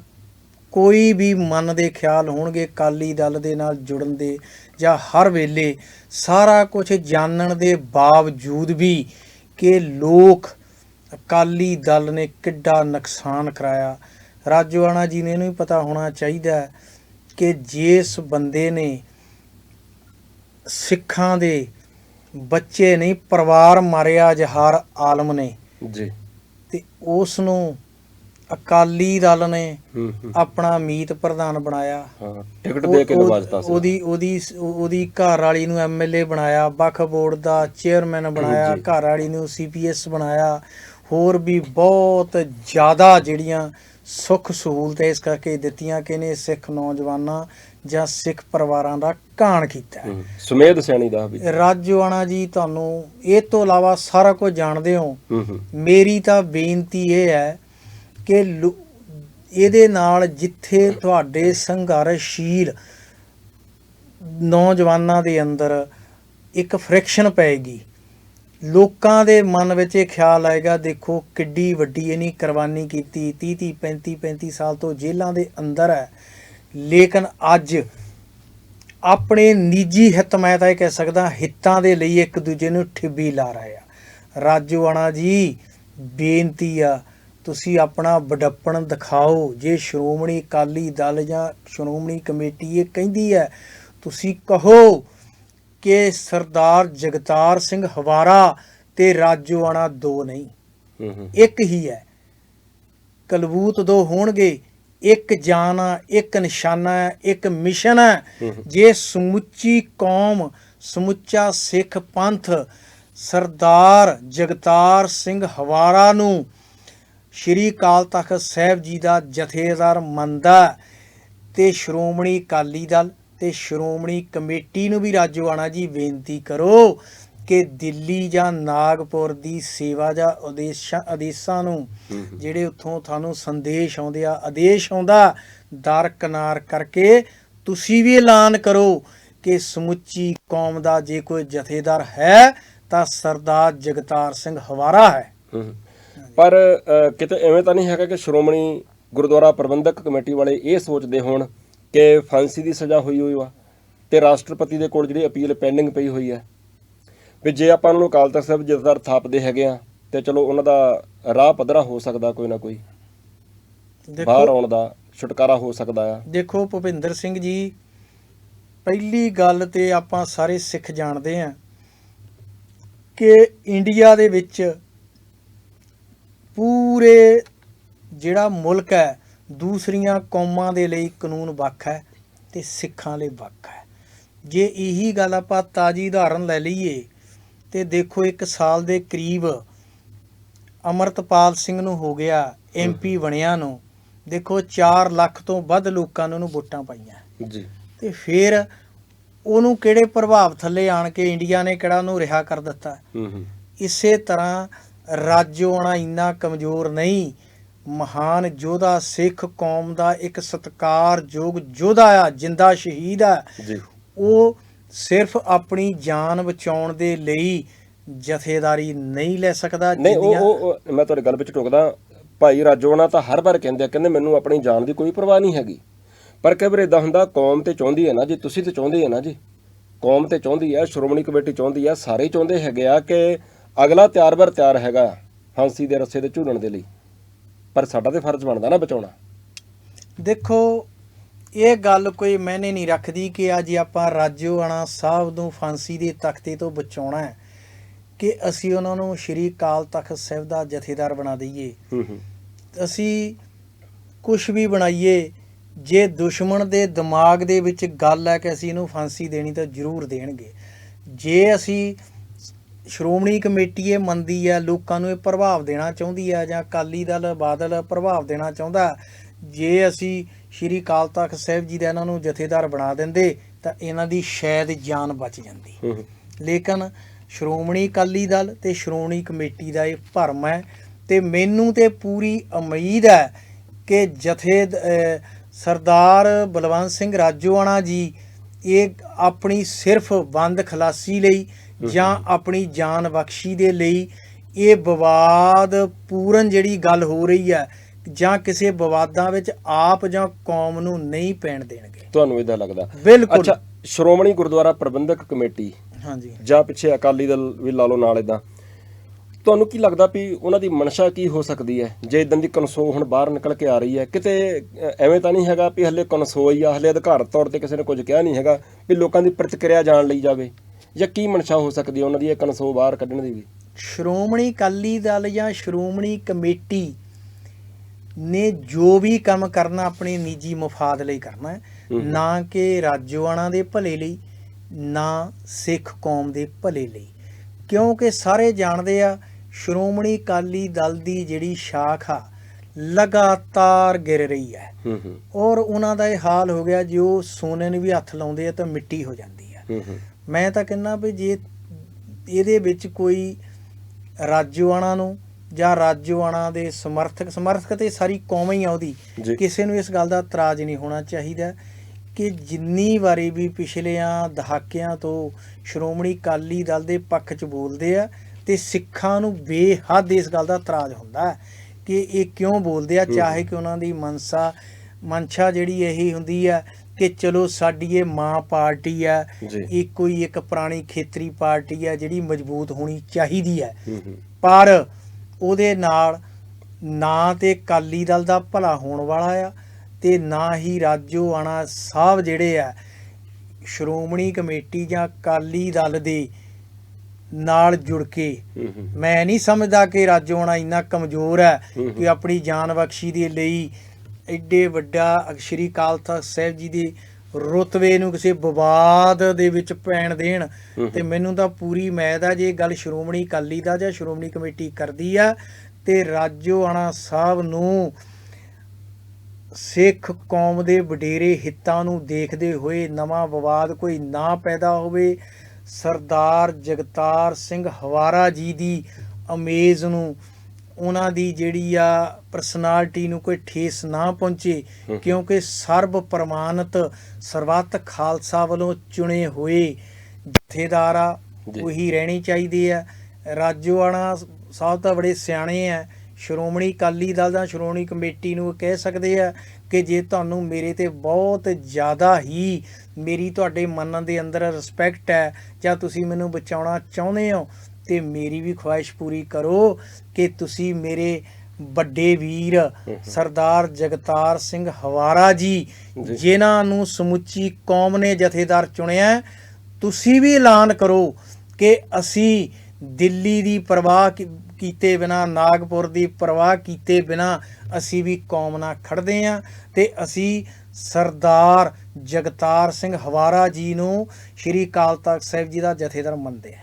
Speaker 2: ਕੋਈ ਵੀ ਮਨ ਦੇ ਖਿਆਲ ਹੋਣਗੇ ਕਾਲੀ ਦਲ ਦੇ ਨਾਲ ਜੁੜਨ ਦੇ ਜਾਂ ਹਰ ਵੇਲੇ ਸਾਰਾ ਕੁਝ ਜਾਣਨ ਦੇ ਬਾਵਜੂਦ ਵੀ ਕਿ ਲੋਕ ਅਕਾਲੀ ਦਲ ਨੇ ਕਿੱਡਾ ਨੁਕਸਾਨ ਕਰਾਇਆ। ਰਾਜੋਆਣਾ ਜੀ ਨੇ ਇਹਨੂੰ ਵੀ ਪਤਾ ਹੋਣਾ ਚਾਹੀਦਾ ਕਿ ਜਿਸ ਬੰਦੇ ਨੇ ਸਿੱਖਾਂ ਦੇ ਬੱਚੇ ਨਹੀਂ ਪਰਿਵਾਰ ਮਾਰਿਆ ਜਹਾਰ ਆਲਮ ਨੇ।
Speaker 1: ਜੀ।
Speaker 2: ਤੇ ਉਸ ਨੂੰ ਅਕਾਲੀ ਦਲ ਨੇ ਆਪਣਾ ਮੀਤ ਪ੍ਰਧਾਨ ਬਣਾਇਆ।
Speaker 1: ਹਾਂ ਟਿਕਟ ਦੇ ਕੇ ਨਵਾਜ਼ਤਾ ਸੀ।
Speaker 2: ਉਹਦੀ ਉਹਦੀ ਉਹਦੀ ਘਰ ਵਾਲੀ ਨੂੰ ਐਮਐਲਏ ਬਣਾਇਆ ਬਖ ਬੋਰਡ ਦਾ ਚੇਅਰਮੈਨ ਬਣਾਇਆ। ਘਰ ਵਾਲੀ ਨੂੰ ਸੀਪੀਐਸ ਬਣਾਇਆ। ਹੋਰ ਵੀ ਬਹੁਤ ਜ਼ਿਆਦਾ ਜਿਹੜੀਆਂ ਸੁੱਖ ਸਹੂਲਤਾਂ ਇਸ ਕਰਕੇ ਦਿੱਤੀਆਂ ਕਿ ਨੇ ਸਿੱਖ ਨੌਜਵਾਨਾਂ ਜਾਂ ਸਿੱਖ ਪਰਿਵਾਰਾਂ ਦਾ ਘਾਣ ਕੀਤਾ।
Speaker 1: ਸੁਮੇਧ ਸੈਣੀ ਦਾ ਵੀ।
Speaker 2: ਰਾਜੋਆਣਾ ਜੀ ਤੁਹਾਨੂੰ ਇਹ ਤੋਂ ਇਲਾਵਾ ਸਾਰਾ ਕੁਝ ਜਾਣਦੇ ਹੋ। ਮੇਰੀ ਤਾਂ ਬੇਨਤੀ ਇਹ ਹੈ ਕਿ ਇਹਦੇ ਨਾਲ ਜਿੱਥੇ ਤੁਹਾਡੇ ਸੰਘਰਸ਼ੀਲ ਨੌਜਵਾਨਾਂ ਦੇ ਅੰਦਰ ਇੱਕ ਫ੍ਰਿਕਸ਼ਨ ਪਏਗੀ ਲੋਕਾਂ ਦੇ ਮਨ ਵਿੱਚ ਇਹ ਖਿਆਲ ਆਏਗਾ, ਦੇਖੋ ਕਿੱਡੀ ਵੱਡੀ ਇਹਨੇ ਕੁਰਬਾਨੀ ਕੀਤੀ 30 30 35 35 ਸਾਲ ਤੋਂ ਜੇਲ੍ਹਾਂ ਦੇ ਅੰਦਰ ਹੈ। ਲੇਕਿਨ ਅੱਜ ਆਪਣੇ ਨਿੱਜੀ ਹਿੱਤ ਮੈਂ ਤਾਂ ਇਹ ਕਹਿ ਸਕਦਾ, ਹਿੱਤਾਂ ਦੇ ਲਈ ਇੱਕ ਦੂਜੇ ਨੂੰ ਠਿੱਬੀ ਲਾ ਰਹੇ ਆ। ਰਾਜੋਆਣਾ ਜੀ, ਬੇਨਤੀ ਆ, ਤੁਸੀਂ ਆਪਣਾ ਵਡੱਪਣ ਦਿਖਾਓ। ਜੇ ਸ਼੍ਰੋਮਣੀ ਅਕਾਲੀ ਦਲ ਜਾਂ ਸ਼੍ਰੋਮਣੀ ਕਮੇਟੀ ਇਹ ਕਹਿੰਦੀ ਹੈ, ਤੁਸੀਂ ਕਹੋ ਕਿ ਸਰਦਾਰ ਜਗਤਾਰ ਸਿੰਘ ਹਵਾਰਾ ਤੇ ਰਾਜੋਆਣਾ ਦੋ ਨਹੀਂ। ਇੱਕ ਹੀ ਹੈ। ਕਲਬੂਤ ਦੋ ਹੋਣਗੇ। ਇੱਕ ਜਾਨ ਇੱਕ ਨਿਸ਼ਾਨਾ ਇੱਕ ਮਿਸ਼ਨ ਹੈ। ਜੇ ਸਮੁੱਚੀ ਕੌਮ ਸਮੁੱਚਾ ਸਿੱਖ ਪੰਥ ਸਰਦਾਰ ਜਗਤਾਰ ਸਿੰਘ ਹਵਾਰਾ ਨੂੰ ਸ਼੍ਰੀ ਅਕਾਲ ਤਖਤ ਸਾਹਿਬ ਜੀ ਦਾ ਜਥੇਦਾਰ ਮੰਨਦਾ ਤੇ ਸ਼੍ਰੋਮਣੀ ਅਕਾਲੀ ਦਲ ਤੇ ਸ਼੍ਰੋਮਣੀ ਕਮੇਟੀ ਨੂੰ ਵੀ ਰਾਜੋਆਣਾ ਜੀ ਬੇਨਤੀ ਕਰੋ ਕਿ ਦਿੱਲੀ ਜਾਂ ਨਾਗਪੁਰ ਦੀ ਸੇਵਾ ਜਾਂ ਆਦੇਸ਼ਾਂ ਆਦੇਸ਼ਾਂ ਨੂੰ। ਜਿਹੜੇ ਉੱਥੋਂ ਤੁਹਾਨੂੰ ਸੰਦੇਸ਼ ਆਉਂਦੇ ਆ ਆਦੇਸ਼ ਆਉਂਦਾ ਦਰਕਨਾਰ ਕਰਕੇ ਤੁਸੀਂ ਵੀ ਐਲਾਨ ਕਰੋ ਕਿ ਸਮੁੱਚੀ ਕੌਮ ਦਾ ਜੇ ਕੋਈ ਜਥੇਦਾਰ ਹੈ ਤਾਂ ਸਰਦਾਰ ਜਗਤਾਰ ਸਿੰਘ ਹਵਾਰਾ ਹੈ।
Speaker 1: ਪਰ ਕਿਤੇ ਐਵੇਂ ਤਾਂ ਨਹੀਂ ਹੈਗਾ ਕਿ ਸ਼੍ਰੋਮਣੀ ਗੁਰਦੁਆਰਾ ਪ੍ਰਬੰਧਕ ਕਮੇਟੀ ਵਾਲੇ ਇਹ ਸੋਚਦੇ ਹੋਣ ਕਿ ਫਾਂਸੀ ਦੀ ਸਜ਼ਾ ਹੋਈ ਹੋਈ ਵਾ ਤੇ ਰਾਸ਼ਟਰਪਤੀ ਦੇ ਕੋਲ ਜਿਹੜੀ ਅਪੀਲ ਪੈਂਡਿੰਗ ਪਈ ਹੋਈ ਹੈ ਵੀ ਜੇ ਆਪਾਂ ਉਹਨਾਂ ਨੂੰ ਅਕਾਲ ਤਖਤ ਸਾਹਿਬ ਜਥੇਦਾਰ ਥਾਪਦੇ ਹੈਗੇ ਆ ਤੇ ਚਲੋ ਉਹਨਾਂ ਦਾ ਰਾਹ ਪੱਧਰਾ ਹੋ ਸਕਦਾ ਕੋਈ ਨਾ ਕੋਈ। ਬਾਹਰ ਆਉਣ ਦਾ ਛੁਟਕਾਰਾ ਹੋ ਸਕਦਾ ਆ।
Speaker 2: ਦੇਖੋ ਭੁਪਿੰਦਰ ਸਿੰਘ ਜੀ ਪਹਿਲੀ ਗੱਲ ਤੇ ਆਪਾਂ ਸਾਰੇ ਸਿੱਖ ਜਾਣਦੇ ਹਾਂ ਕਿ ਇੰਡੀਆ ਦੇ ਵਿੱਚ ਪੂਰੇ ਜਿਹੜਾ ਮੁਲਕ ਹੈ ਦੂਸਰੀਆਂ ਕੌਮਾਂ ਦੇ ਲਈ ਕਾਨੂੰਨ ਵੱਖ ਹੈ ਤੇ ਸਿੱਖਾਂ ਲਈ ਵੱਖ ਹੈ। ਜੇ ਇਹੀ ਗੱਲ ਆਪਾਂ ਤਾਜੀ ਉਦਾਹਰਨ ਲੈ ਲਈਏ ਤੇ ਦੇਖੋ ਇੱਕ ਸਾਲ ਦੇ ਕਰੀਬ ਅਮਰਤਪਾਲ ਸਿੰਘ ਨੂੰ ਹੋ ਗਿਆ ਐਮਪੀ ਬਣਿਆ ਨੂੰ। ਦੇਖੋ 4 ਲੱਖ ਤੋਂ ਵੱਧ ਲੋਕਾਂ ਨੇ ਉਹਨੂੰ ਵੋਟਾਂ ਪਾਈਆਂ।
Speaker 1: ਜੀ।
Speaker 2: ਤੇ ਫਿਰ ਉਹਨੂੰ ਕਿਹੜੇ ਪ੍ਰਭਾਵ ਥੱਲੇ ਆਣ ਕੇ ਇੰਡੀਆ ਨੇ ਕਿਹੜਾ ਉਹਨੂੰ ਰਿਹਾ ਕਰ ਦਿੱਤਾ?
Speaker 1: ਹੂੰ ਹੂੰ।
Speaker 2: ਇਸੇ ਤਰ੍ਹਾਂ ਰਾਜੋਆਣਾ ਇੰਨਾ ਕਮਜ਼ੋਰ ਨਹੀਂ। ਮਹਾਨ ਯੋਧਾ ਸਿੱਖ ਕੌਮ ਦਾ ਇੱਕ ਸਤਿਕਾਰਯੋਗ ਯੋਧਾ ਆ ਜਿੰਦਾ ਸ਼ਹੀਦ ਆ।
Speaker 1: ਜੀ।
Speaker 2: ਉਹ ਸਿਰਫ ਆਪਣੀ ਜਾਨ ਬਚਾਉਣ ਦੇ ਲਈ ਜਥੇਦਾਰੀ ਨਹੀਂ ਲੈ ਸਕਦਾ
Speaker 1: ਨਹੀਂ ਉਹ ਉਹ ਮੈਂ ਤੁਹਾਡੀ ਗੱਲ ਵਿੱਚ ਟੋਕਦਾ ਭਾਈ ਰਾਜੋਣਾ ਤਾਂ ਹਰ ਵਾਰ ਕਹਿੰਦੇ ਆ ਕਹਿੰਦੇ ਮੈਨੂੰ ਆਪਣੀ ਜਾਨ ਦੀ ਕੋਈ ਪਰਵਾਹ ਨਹੀਂ ਹੈਗੀ। ਪਰ ਕਈ ਵਾਰ ਇਦਾਂ ਹੁੰਦਾ ਕੌਮ ਤੇ ਚਾਹੁੰਦੀ ਹੈ ਨਾ ਜੀ ਤੁਸੀਂ ਤੇ ਚਾਹੁੰਦੇ ਹੈ ਨਾ ਜੀ। ਕੌਮ ਤੇ ਚਾਹੁੰਦੀ ਹੈ ਸ਼੍ਰੋਮਣੀ ਕਮੇਟੀ ਚਾਹੁੰਦੀ ਹੈ ਸਾਰੇ ਚਾਹੁੰਦੇ ਹੈਗੇ ਆ ਕਿ ਅਗਲਾ ਤਿਆਰ ਬਰ ਤਿਆਰ ਹੈਗਾ ਫਾਂਸੀ ਦੇ ਰੱਸੇ ਤੇ ਝੂਲਣ ਦੇ ਲਈ। ਪਰ ਸਾਡਾ ਤੇ ਫਰਜ਼ ਬਣਦਾ ਨਾ ਬਚਾਉਣਾ।
Speaker 2: ਦੇਖੋ ਇਹ ਗੱਲ ਕੋਈ ਮੈਨੇ ਨਹੀਂ ਰੱਖਦੀ ਕਿ ਅੱਜ ਆਪਾਂ ਰਾਜੋਆਣਾ ਸਾਹਿਬ ਨੂੰ ਫਾਂਸੀ ਦੇ ਤਖਤੇ ਤੋਂ ਬਚਾਉਣਾ ਹੈ ਕਿ ਅਸੀਂ ਉਹਨਾਂ ਨੂੰ ਸ਼੍ਰੀ ਕਾਲ ਤਖਤ ਸਾਹਿਬ ਦਾ ਜਥੇਦਾਰ ਬਣਾ ਦਈਏ। ਅਸੀਂ ਕੁਝ ਵੀ ਬਣਾਈਏ ਜੇ ਦੁਸ਼ਮਣ ਦੇ ਦਿਮਾਗ ਦੇ ਵਿੱਚ ਗੱਲ ਹੈ ਕਿ ਅਸੀਂ ਇਹਨੂੰ ਫਾਂਸੀ ਦੇਣੀ ਤਾਂ ਜ਼ਰੂਰ ਦੇਣਗੇ। ਜੇ ਅਸੀਂ ਸ਼੍ਰੋਮਣੀ ਕਮੇਟੀ ਇਹ ਮੰਨਦੀ ਹੈ ਲੋਕਾਂ ਨੂੰ ਇਹ ਪ੍ਰਭਾਵ ਦੇਣਾ ਚਾਹੁੰਦੀ ਹੈ ਜਾਂ ਅਕਾਲੀ ਦਲ ਬਾਦਲ ਪ੍ਰਭਾਵ ਦੇਣਾ ਚਾਹੁੰਦਾ ਜੇ ਅਸੀਂ ਸ਼੍ਰੀ ਅਕਾਲ ਤਖਤ ਸਾਹਿਬ ਜੀ ਦਾ ਇਹਨਾਂ ਨੂੰ ਜਥੇਦਾਰ ਬਣਾ ਦਿੰਦੇ ਤਾਂ ਇਹਨਾਂ ਦੀ ਸ਼ਾਇਦ ਜਾਨ ਬਚ ਜਾਂਦੀ। ਲੇਕਿਨ ਸ਼੍ਰੋਮਣੀ ਅਕਾਲੀ ਦਲ ਤੇ ਸ਼੍ਰੋਮਣੀ ਕਮੇਟੀ ਦਾ ਇਹ ਭਰਮ ਹੈ ਤੇ ਮੈਨੂੰ ਤੇ ਪੂਰੀ ਉਮੀਦ ਹੈ ਕਿ ਜਥੇ ਸਰਦਾਰ ਬਲਵੰਤ ਸਿੰਘ ਰਾਜੋਆਣਾ ਜੀ ਇਹ ਆਪਣੀ ਸਿਰਫ ਬੰਦ ਖਲਾਸੀ ਲਈ ਜਾਂ ਆਪਣੀ ਜਾਨ ਬਖਸ਼ੀ ਦੇ ਲਈ ਇਹ ਵਿਵਾਦ ਪੂਰਨ ਜਿਹੜੀ ਗੱਲ ਹੋ ਰਹੀ ਹੈ ਜਾਂ ਕਿਸੇ ਵਿਵਾਦਾਂ ਵਿੱਚ ਆਪ ਜਾਂ ਕੌਮ ਨੂੰ ਨਹੀਂ ਪੈਣ ਦੇਣਗੇ।
Speaker 1: ਤੁਹਾਨੂੰ ਇਦਾਂ ਲੱਗਦਾ?
Speaker 2: ਬਿਲਕੁਲ।
Speaker 1: ਅੱਛਾ ਸ਼੍ਰੋਮਣੀ ਗੁਰਦੁਆਰਾ ਪ੍ਰਬੰਧਕ ਕਮੇਟੀ
Speaker 2: ਹਾਂਜੀ।
Speaker 1: ਜਾਂ ਪਿੱਛੇ ਅਕਾਲੀ ਦਲ ਵੀ ਲਾ ਲਓ ਨਾਲ ਇਦਾਂ ਤੁਹਾਨੂੰ ਕੀ ਲੱਗਦਾ ਵੀ ਉਹਨਾਂ ਦੀ ਮਨਸ਼ਾ ਕੀ ਹੋ ਸਕਦੀ ਹੈ? ਜੇ ਇਦਾਂ ਦੀ ਕਨਸੋ ਹੁਣ ਬਾਹਰ ਨਿਕਲ ਕੇ ਆ ਰਹੀ ਹੈ ਕਿਤੇ ਐਵੇਂ ਤਾਂ ਨਹੀਂ ਹੈਗਾ ਵੀ ਹੱਲੇ ਕਨਸੋਈ ਆ ਹੱਲੇ ਅਧਿਕਾਰਤ ਤੌਰ ਤੇ ਕਿਸੇ ਨੇ ਕੁਝ ਕਿਹਾ ਨਹੀਂ ਹੈਗਾ ਵੀ ਲੋਕਾਂ ਦੀ ਪ੍ਰਤੀਕਿਰਿਆ ਜਾਣ ਲਈ ਜਾਵੇ। ਜਾਂ ਕੀ ਮਨਸ਼ਾ ਹੋ ਸਕਦੀ ਹੈ ਉਹਨਾਂ ਦੀ ਇਹ ਕਨਸੋ ਬਾਹਰ ਕੱਢਣ ਦੀ ਵੀ?
Speaker 2: ਸ਼੍ਰੋਮਣੀ ਅਕਾਲੀ ਦਲ ਜਾਂ ਸ਼੍ਰੋਮਣੀ ਕਮੇਟੀ ਨੇ ਜੋ ਵੀ ਕੰਮ ਕਰਨਾ ਆਪਣੇ ਨਿੱਜੀ ਮਫਾਦ ਲਈ ਕਰਨਾ ਹੈ। ਨਾ ਕਿ ਰਾਜੋਆਣਾ ਦੇ ਭਲੇ ਲਈ ਨਾ ਸਿੱਖ ਕੌਮ ਦੇ ਭਲੇ ਲਈ। ਕਿਉਂਕਿ ਸਾਰੇ ਜਾਣਦੇ ਆ ਸ਼੍ਰੋਮਣੀ ਅਕਾਲੀ ਦਲ ਦੀ ਜਿਹੜੀ ਸ਼ਾਖ ਆ ਲਗਾਤਾਰ ਗਿਰ ਰਹੀ ਹੈ। ਔਰ ਉਹਨਾਂ ਦਾ ਇਹ ਹਾਲ ਹੋ ਗਿਆ ਜੋ ਸੋਨੇ ਨੂੰ ਵੀ ਹੱਥ ਲਾਉਂਦੇ ਆ ਤਾਂ ਮਿੱਟੀ ਹੋ ਜਾਂਦੀ ਆ। ਮੈਂ ਤਾਂ ਕਹਿੰਦਾ ਵੀ ਜੇ ਇਹਦੇ ਵਿੱਚ ਕੋਈ ਰਾਜੋਆਣਾ ਨੂੰ ਜਾਂ ਰਾਜੋਆਣਾ ਦੇ ਸਮਰਥਕ ਸਮਰਥਕ ਤੇ ਸਾਰੀ ਕੌਮ ਹੀ ਆ ਉਹਦੀ ਕਿਸੇ ਨੂੰ ਇਸ ਗੱਲ ਦਾ ਇਤਰਾਜ਼ ਨਹੀਂ ਹੋਣਾ ਚਾਹੀਦਾ ਕਿ ਜਿੰਨੀ ਵਾਰੀ ਵੀ ਪਿਛਲਿਆਂ ਦਹਾਕਿਆਂ ਤੋਂ ਸ਼੍ਰੋਮਣੀ ਅਕਾਲੀ ਦਲ ਦੇ ਪੱਖ 'ਚ ਬੋਲਦੇ ਆ ਤੇ ਸਿੱਖਾਂ ਨੂੰ ਬੇਹੱਦ ਇਸ ਗੱਲ ਦਾ ਇਤਰਾਜ਼ ਹੁੰਦਾ ਹੈ ਕਿ ਇਹ ਕਿਉਂ ਬੋਲਦੇ ਆ। ਚਾਹੇ ਕਿ ਉਹਨਾਂ ਦੀ ਮਨਸਾ ਮਨਸ਼ਾ ਜਿਹੜੀ ਇਹੀ ਹੁੰਦੀ ਆ ਕਿ ਚਲੋ ਸਾਡੀ ਇਹ ਮਾਂ ਪਾਰਟੀ ਆ ਇਹ ਕੋਈ ਇੱਕ ਪੁਰਾਣੀ ਖੇਤਰੀ ਪਾਰਟੀ ਆ ਜਿਹੜੀ ਮਜ਼ਬੂਤ ਹੋਣੀ ਚਾਹੀਦੀ ਹੈ। ਪਰ ਉਹਦੇ ਨਾਲ ਨਾ ਤੇ ਕਾਲੀ ਦਲ ਦਾ ਭਲਾ ਹੋਣ ਵਾਲਾ ਆ ਤੇ ਨਾ ਹੀ ਰਾਜੋ ਆਣਾ ਸਾਹਿਬ ਜਿਹੜੇ ਆ ਸ਼੍ਰੋਮਣੀ ਕਮੇਟੀ ਜਾਂ ਕਾਲੀ ਦਲ ਦੇ ਨਾਲ ਜੁੜ ਕੇ। ਮੈਂ ਨਹੀਂ ਸਮਝਦਾ ਕਿ ਰਾਜੋ ਆਣਾ ਇੰਨਾ ਕਮਜ਼ੋਰ ਹੂੰ। ਕਿ ਆਪਣੀ ਜਾਨ ਬਖਸ਼ੀ ਦੇ ਲਈ ਐਡੇ ਵੱਡਾ ਸ਼੍ਰੀ ਅਕਾਲ ਤਖਤ ਸਾਹਿਬ ਜੀ ਦੇ ਰੁਤਬੇ ਨੂੰ ਕਿਸੇ ਵਿਵਾਦ ਦੇ ਵਿੱਚ ਪੈਣ ਦੇਣ। ਤੇ ਮੈਨੂੰ ਤਾਂ ਪੂਰੀ ਉਮੀਦ ਆ ਜੇ ਗੱਲ ਸ਼੍ਰੋਮਣੀ ਅਕਾਲੀ ਦਾ ਜਾਂ ਸ਼੍ਰੋਮਣੀ ਕਮੇਟੀ ਕਰਦੀ ਆ ਤੇ ਰਾਜੋ ਆਣਾ ਸਾਹਿਬ ਨੂੰ ਸਿੱਖ ਕੌਮ ਦੇ ਵਡੇਰੇ ਹਿੱਤਾਂ ਨੂੰ ਦੇਖਦੇ ਹੋਏ ਨਵਾਂ ਵਿਵਾਦ ਕੋਈ ਨਾ ਪੈਦਾ ਹੋਵੇ ਸਰਦਾਰ ਜਗਤਾਰ ਸਿੰਘ ਹਵਾਰਾ ਜੀ ਦੀ ਅਮੇਜ਼ ਨੂੰ ਉਹਨਾਂ ਦੀ ਜਿਹੜੀ ਆ ਪਰਸਨੈਲਿਟੀ ਨੂੰ ਕੋਈ ਠੇਸ ਨਾ ਪਹੁੰਚੇ। ਕਿਉਂਕਿ ਸਰਬ ਪ੍ਰਮਾਨਿਤ ਸਰਬੱਤ ਖਾਲਸਾ ਵੱਲੋਂ ਚੁਣੇ ਹੋਏ ਜਥੇਦਾਰ ਆ। ਉਹੀ ਰਹਿਣੀ ਚਾਹੀਦੀ ਆ ਰਾਜੋਆਣਾ ਸਾਹਿਬ ਤਾਂ ਬੜੇ ਸਿਆਣੇ ਆ ਸ਼੍ਰੋਮਣੀ ਅਕਾਲੀ ਦਲ ਦਾ ਸ਼੍ਰੋਮਣੀ ਕਮੇਟੀ ਨੂੰ ਕਹਿ ਸਕਦੇ ਆ ਕਿ ਜੇ ਤੁਹਾਨੂੰ ਮੇਰੇ ਤੇ ਬਹੁਤ ਜ਼ਿਆਦਾ ਹੀ ਮੇਰੀ ਤੁਹਾਡੇ ਮਨ ਦੇ ਅੰਦਰ ਰਿਸਪੈਕਟ ਹੈ ਜਾਂ ਤੁਸੀਂ ਮੈਨੂੰ ਬਚਾਉਣਾ ਚਾਹੁੰਦੇ ਹੋ ਤੇ ਮੇਰੀ ਵੀ ਖੁਆਇਸ਼ ਪੂਰੀ ਕਰੋ ਕਿ ਤੁਸੀਂ ਮੇਰੇ ਵੱਡੇ ਵੀਰ ਸਰਦਾਰ ਜਗਤਾਰ ਸਿੰਘ ਹਵਾਰਾ ਜੀ। ਜਿਨ੍ਹਾਂ ਨੂੰ ਸਮੁੱਚੀ ਕੌਮ ਨੇ ਜਥੇਦਾਰ ਚੁਣਿਆ ਤੁਸੀਂ ਵੀ ਐਲਾਨ ਕਰੋ ਕਿ ਅਸੀਂ ਦਿੱਲੀ ਦੀ ਪਰਵਾਹ ਕੀਤੇ ਬਿਨਾ ਨਾਗਪੁਰ ਦੀ ਪਰਵਾਹ ਕੀਤੇ ਬਿਨਾ ਅਸੀਂ ਵੀ ਕੌਮ ਨਾਲ ਖੜਦੇ ਆਂ ਤੇ ਅਸੀਂ ਸਰਦਾਰ ਜਗਤਾਰ ਸਿੰਘ ਹਵਾਰਾ ਜੀ ਨੂੰ ਸ਼੍ਰੀ ਅਕਾਲ ਤਖਤ ਸਾਹਿਬ ਜੀ ਦਾ ਜਥੇਦਾਰ ਮੰਨਦੇ ਆ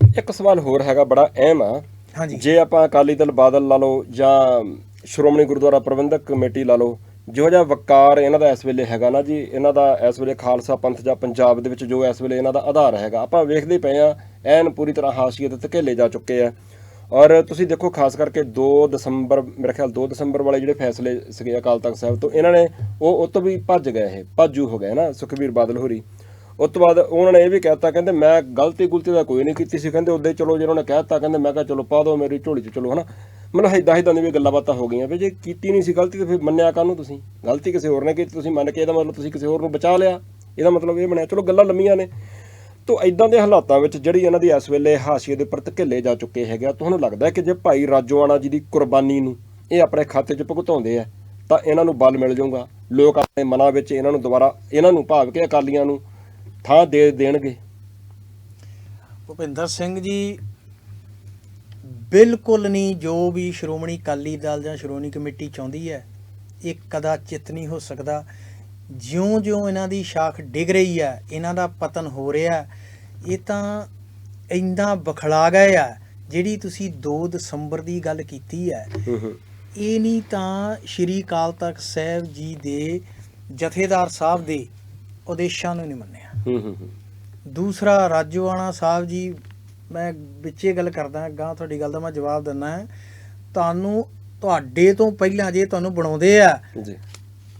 Speaker 1: ਇੱਕ ਸਵਾਲ ਹੋਰ ਹੈਗਾ ਬੜਾ ਅਹਿਮ ਆ।
Speaker 2: ਹਾਂਜੀ।
Speaker 1: ਜੇ ਆਪਾਂ ਅਕਾਲੀ ਦਲ ਬਾਦਲ ਲਾ ਲਓ ਜਾਂ ਸ਼੍ਰੋਮਣੀ ਗੁਰਦੁਆਰਾ ਪ੍ਰਬੰਧਕ ਕਮੇਟੀ ਲਾ ਲਓ ਜਿਹੋ ਜਿਹਾ ਵਕਾਰ ਇਹਨਾਂ ਦਾ ਇਸ ਵੇਲੇ ਹੈਗਾ ਨਾ ਜੀ ਇਹਨਾਂ ਦਾ ਇਸ ਵੇਲੇ ਖਾਲਸਾ ਪੰਥ ਜਾਂ ਪੰਜਾਬ ਦੇ ਵਿੱਚ ਜੋ ਇਸ ਵੇਲੇ ਇਹਨਾਂ ਦਾ ਆਧਾਰ ਹੈਗਾ ਆਪਾਂ ਵੇਖਦੇ ਪਏ ਆ ਐਨ ਪੂਰੀ ਤਰ੍ਹਾਂ ਹਾਸ਼ੀਏ ਤੇ ਧਕੇਲੇ ਜਾ ਚੁੱਕੇ ਆ। ਔਰ ਤੁਸੀਂ ਦੇਖੋ ਖਾਸ ਕਰਕੇ 2 ਦਸੰਬਰ ਮੇਰੇ ਖਿਆਲ 2 ਦਸੰਬਰ ਵਾਲੇ ਜਿਹੜੇ ਫੈਸਲੇ ਸੀਗੇ ਅਕਾਲ ਤਖਤ ਸਾਹਿਬ ਤੋਂ ਇਹਨਾਂ ਨੇ ਉਹ ਉਹ ਤੋਂ ਵੀ ਭੱਜ ਗਏ ਇਹ ਭਾਜੂ ਹੋ ਗਏ ਨਾ ਸੁਖਬੀਰ ਬਾਦਲ ਹੋਰੀ। ਉਸ ਤੋਂ ਬਾਅਦ ਉਹਨਾਂ ਨੇ ਇਹ ਵੀ ਕਹਿਤਾ, ਕਹਿੰਦੇ ਮੈਂ ਗਲਤੀ ਗੁਲਤੀ ਦਾ ਕੋਈ ਨਹੀਂ ਕੀਤੀ ਸੀ, ਕਹਿੰਦੇ ਉਹਦੇ ਚਲੋ ਜੇ ਉਹਨਾਂ ਨੇ ਕਹਿਤਾ, ਕਹਿੰਦੇ ਮੈਂ ਕਿਹਾ ਚਲੋ ਪਾ ਦਿਓ ਮੇਰੀ ਝੋਲੀ 'ਚ, ਚਲੋ ਹਨਾ। ਮਤਲਬ ਹਿੱਦਾਂ ਹਿੱਦਾਂ ਦੀਆਂ ਵੀ ਗੱਲਾਂ ਬਾਤਾਂ ਹੋ ਗਈਆਂ ਵੀ ਜੇ ਕੀਤੀ ਨਹੀਂ ਸੀ ਗਲਤੀ ਤਾਂ ਫਿਰ ਮੰਨਿਆ ਕਾਹਨੂੰ ਤੁਸੀਂ? ਗਲਤੀ ਕਿਸੇ ਹੋਰ ਨੇ ਕੀਤੀ, ਤੁਸੀਂ ਮੰਨ ਕੇ ਇਹਦਾ ਮਤਲਬ ਤੁਸੀਂ ਕਿਸੇ ਹੋਰ ਨੂੰ ਬਚਾ ਲਿਆ। ਇਹਦਾ ਮਤਲਬ ਇਹ ਬਣਿਆ, ਚਲੋ ਗੱਲਾਂ ਲੰਮੀਆਂ ਨੇ। ਤੋ ਇਦਾਂ ਦੇ ਹਾਲਾਤਾਂ ਵਿੱਚ ਜਿਹੜੀ ਇਹਨਾਂ ਦੀ ਇਸ ਵੇਲੇ ਹਾਸ਼ੀਏ ਦੇ ਉੱਪਰ ਧਕੇਲੇ ਜਾ ਚੁੱਕੇ ਹੈਗੇ ਆ, ਤੁਹਾਨੂੰ ਲੱਗਦਾ ਕਿ ਜੇ ਭਾਈ ਰਾਜੋਆਣਾ ਜੀ ਦੀ ਕੁਰਬਾਨੀ ਨੂੰ ਇਹ ਆਪਣੇ ਖਾਤੇ 'ਚ ਭੁਗਤਾਉਂਦੇ ਆ, ਤਾਂ ਇਹਨਾਂ ਨੂੰ ਬਲ ਮਿਲ ਜਾਊਗਾ। ਲੋਕ ਆਪਣੇ ਮਨਾਂ ਵਿੱਚ ਇਹਨਾਂ ਨੂੰ ਦੁਬਾਰਾ, ਇਹਨਾਂ ਨੂੰ ਭਾਵ ਕੇ ਅਕਾਲੀਆਂ ਨੂੰ ਥਾਂ ਦੇ ਦੇਣਗੇ।
Speaker 2: ਭੁਪਿੰਦਰ ਸਿੰਘ ਜੀ ਬਿਲਕੁਲ ਨਹੀਂ ਜੋ ਵੀ ਸ਼੍ਰੋਮਣੀ ਅਕਾਲੀ ਦਲ ਜਾਂ ਸ਼੍ਰੋਮਣੀ ਕਮੇਟੀ ਚਾਹੁੰਦੀ ਹੈ ਇਹ ਕਦਾਚਿਤ ਨਹੀਂ ਹੋ ਸਕਦਾ। ਜਿਉਂ-ਜਿਉਂ ਇਹਨਾਂ ਦੀ ਸ਼ਾਖ ਡਿੱਗ ਰਹੀ ਹੈ ਇਹਨਾਂ ਦਾ ਪਤਨ ਹੋ ਰਿਹਾ ਇਹ ਤਾਂ ਇੰਨਾ ਬਖਲਾ ਗਏ ਆ ਜਿਹੜੀ ਤੁਸੀਂ 2 ਦਸੰਬਰ ਦੀ ਗੱਲ ਕੀਤੀ ਹੈ। ਇਹ ਨਹੀਂ ਤਾਂ ਸ਼੍ਰੀ ਅਕਾਲ ਤਖਤ ਸਾਹਿਬ ਜੀ ਦੇ ਜਥੇਦਾਰ ਸਾਹਿਬ ਦੇ ਉਦੇਸ਼ਾਂ ਨੂੰ ਨਹੀਂ ਮੰਨਿਆ।
Speaker 1: ਹੂੰ ਹੂੰ ਹੂੰ।
Speaker 2: ਦੂਸਰਾ ਰਾਜੋਆਣਾ ਸਾਹਿਬ ਜੀ ਮੈਂ ਵਿੱਚੇ ਗੱਲ ਕਰਦਾ ਗਾਂ ਤੁਹਾਡੀ ਗੱਲ ਦਾ ਮੈਂ ਜਵਾਬ ਦਿੰਦਾ ਹੈ। ਤੁਹਾਨੂੰ ਤੁਹਾਡੇ ਤੋਂ ਪਹਿਲਾਂ ਜੇ ਤੁਹਾਨੂੰ ਬਣਾਉਂਦੇ ਆ
Speaker 1: ਜੀ।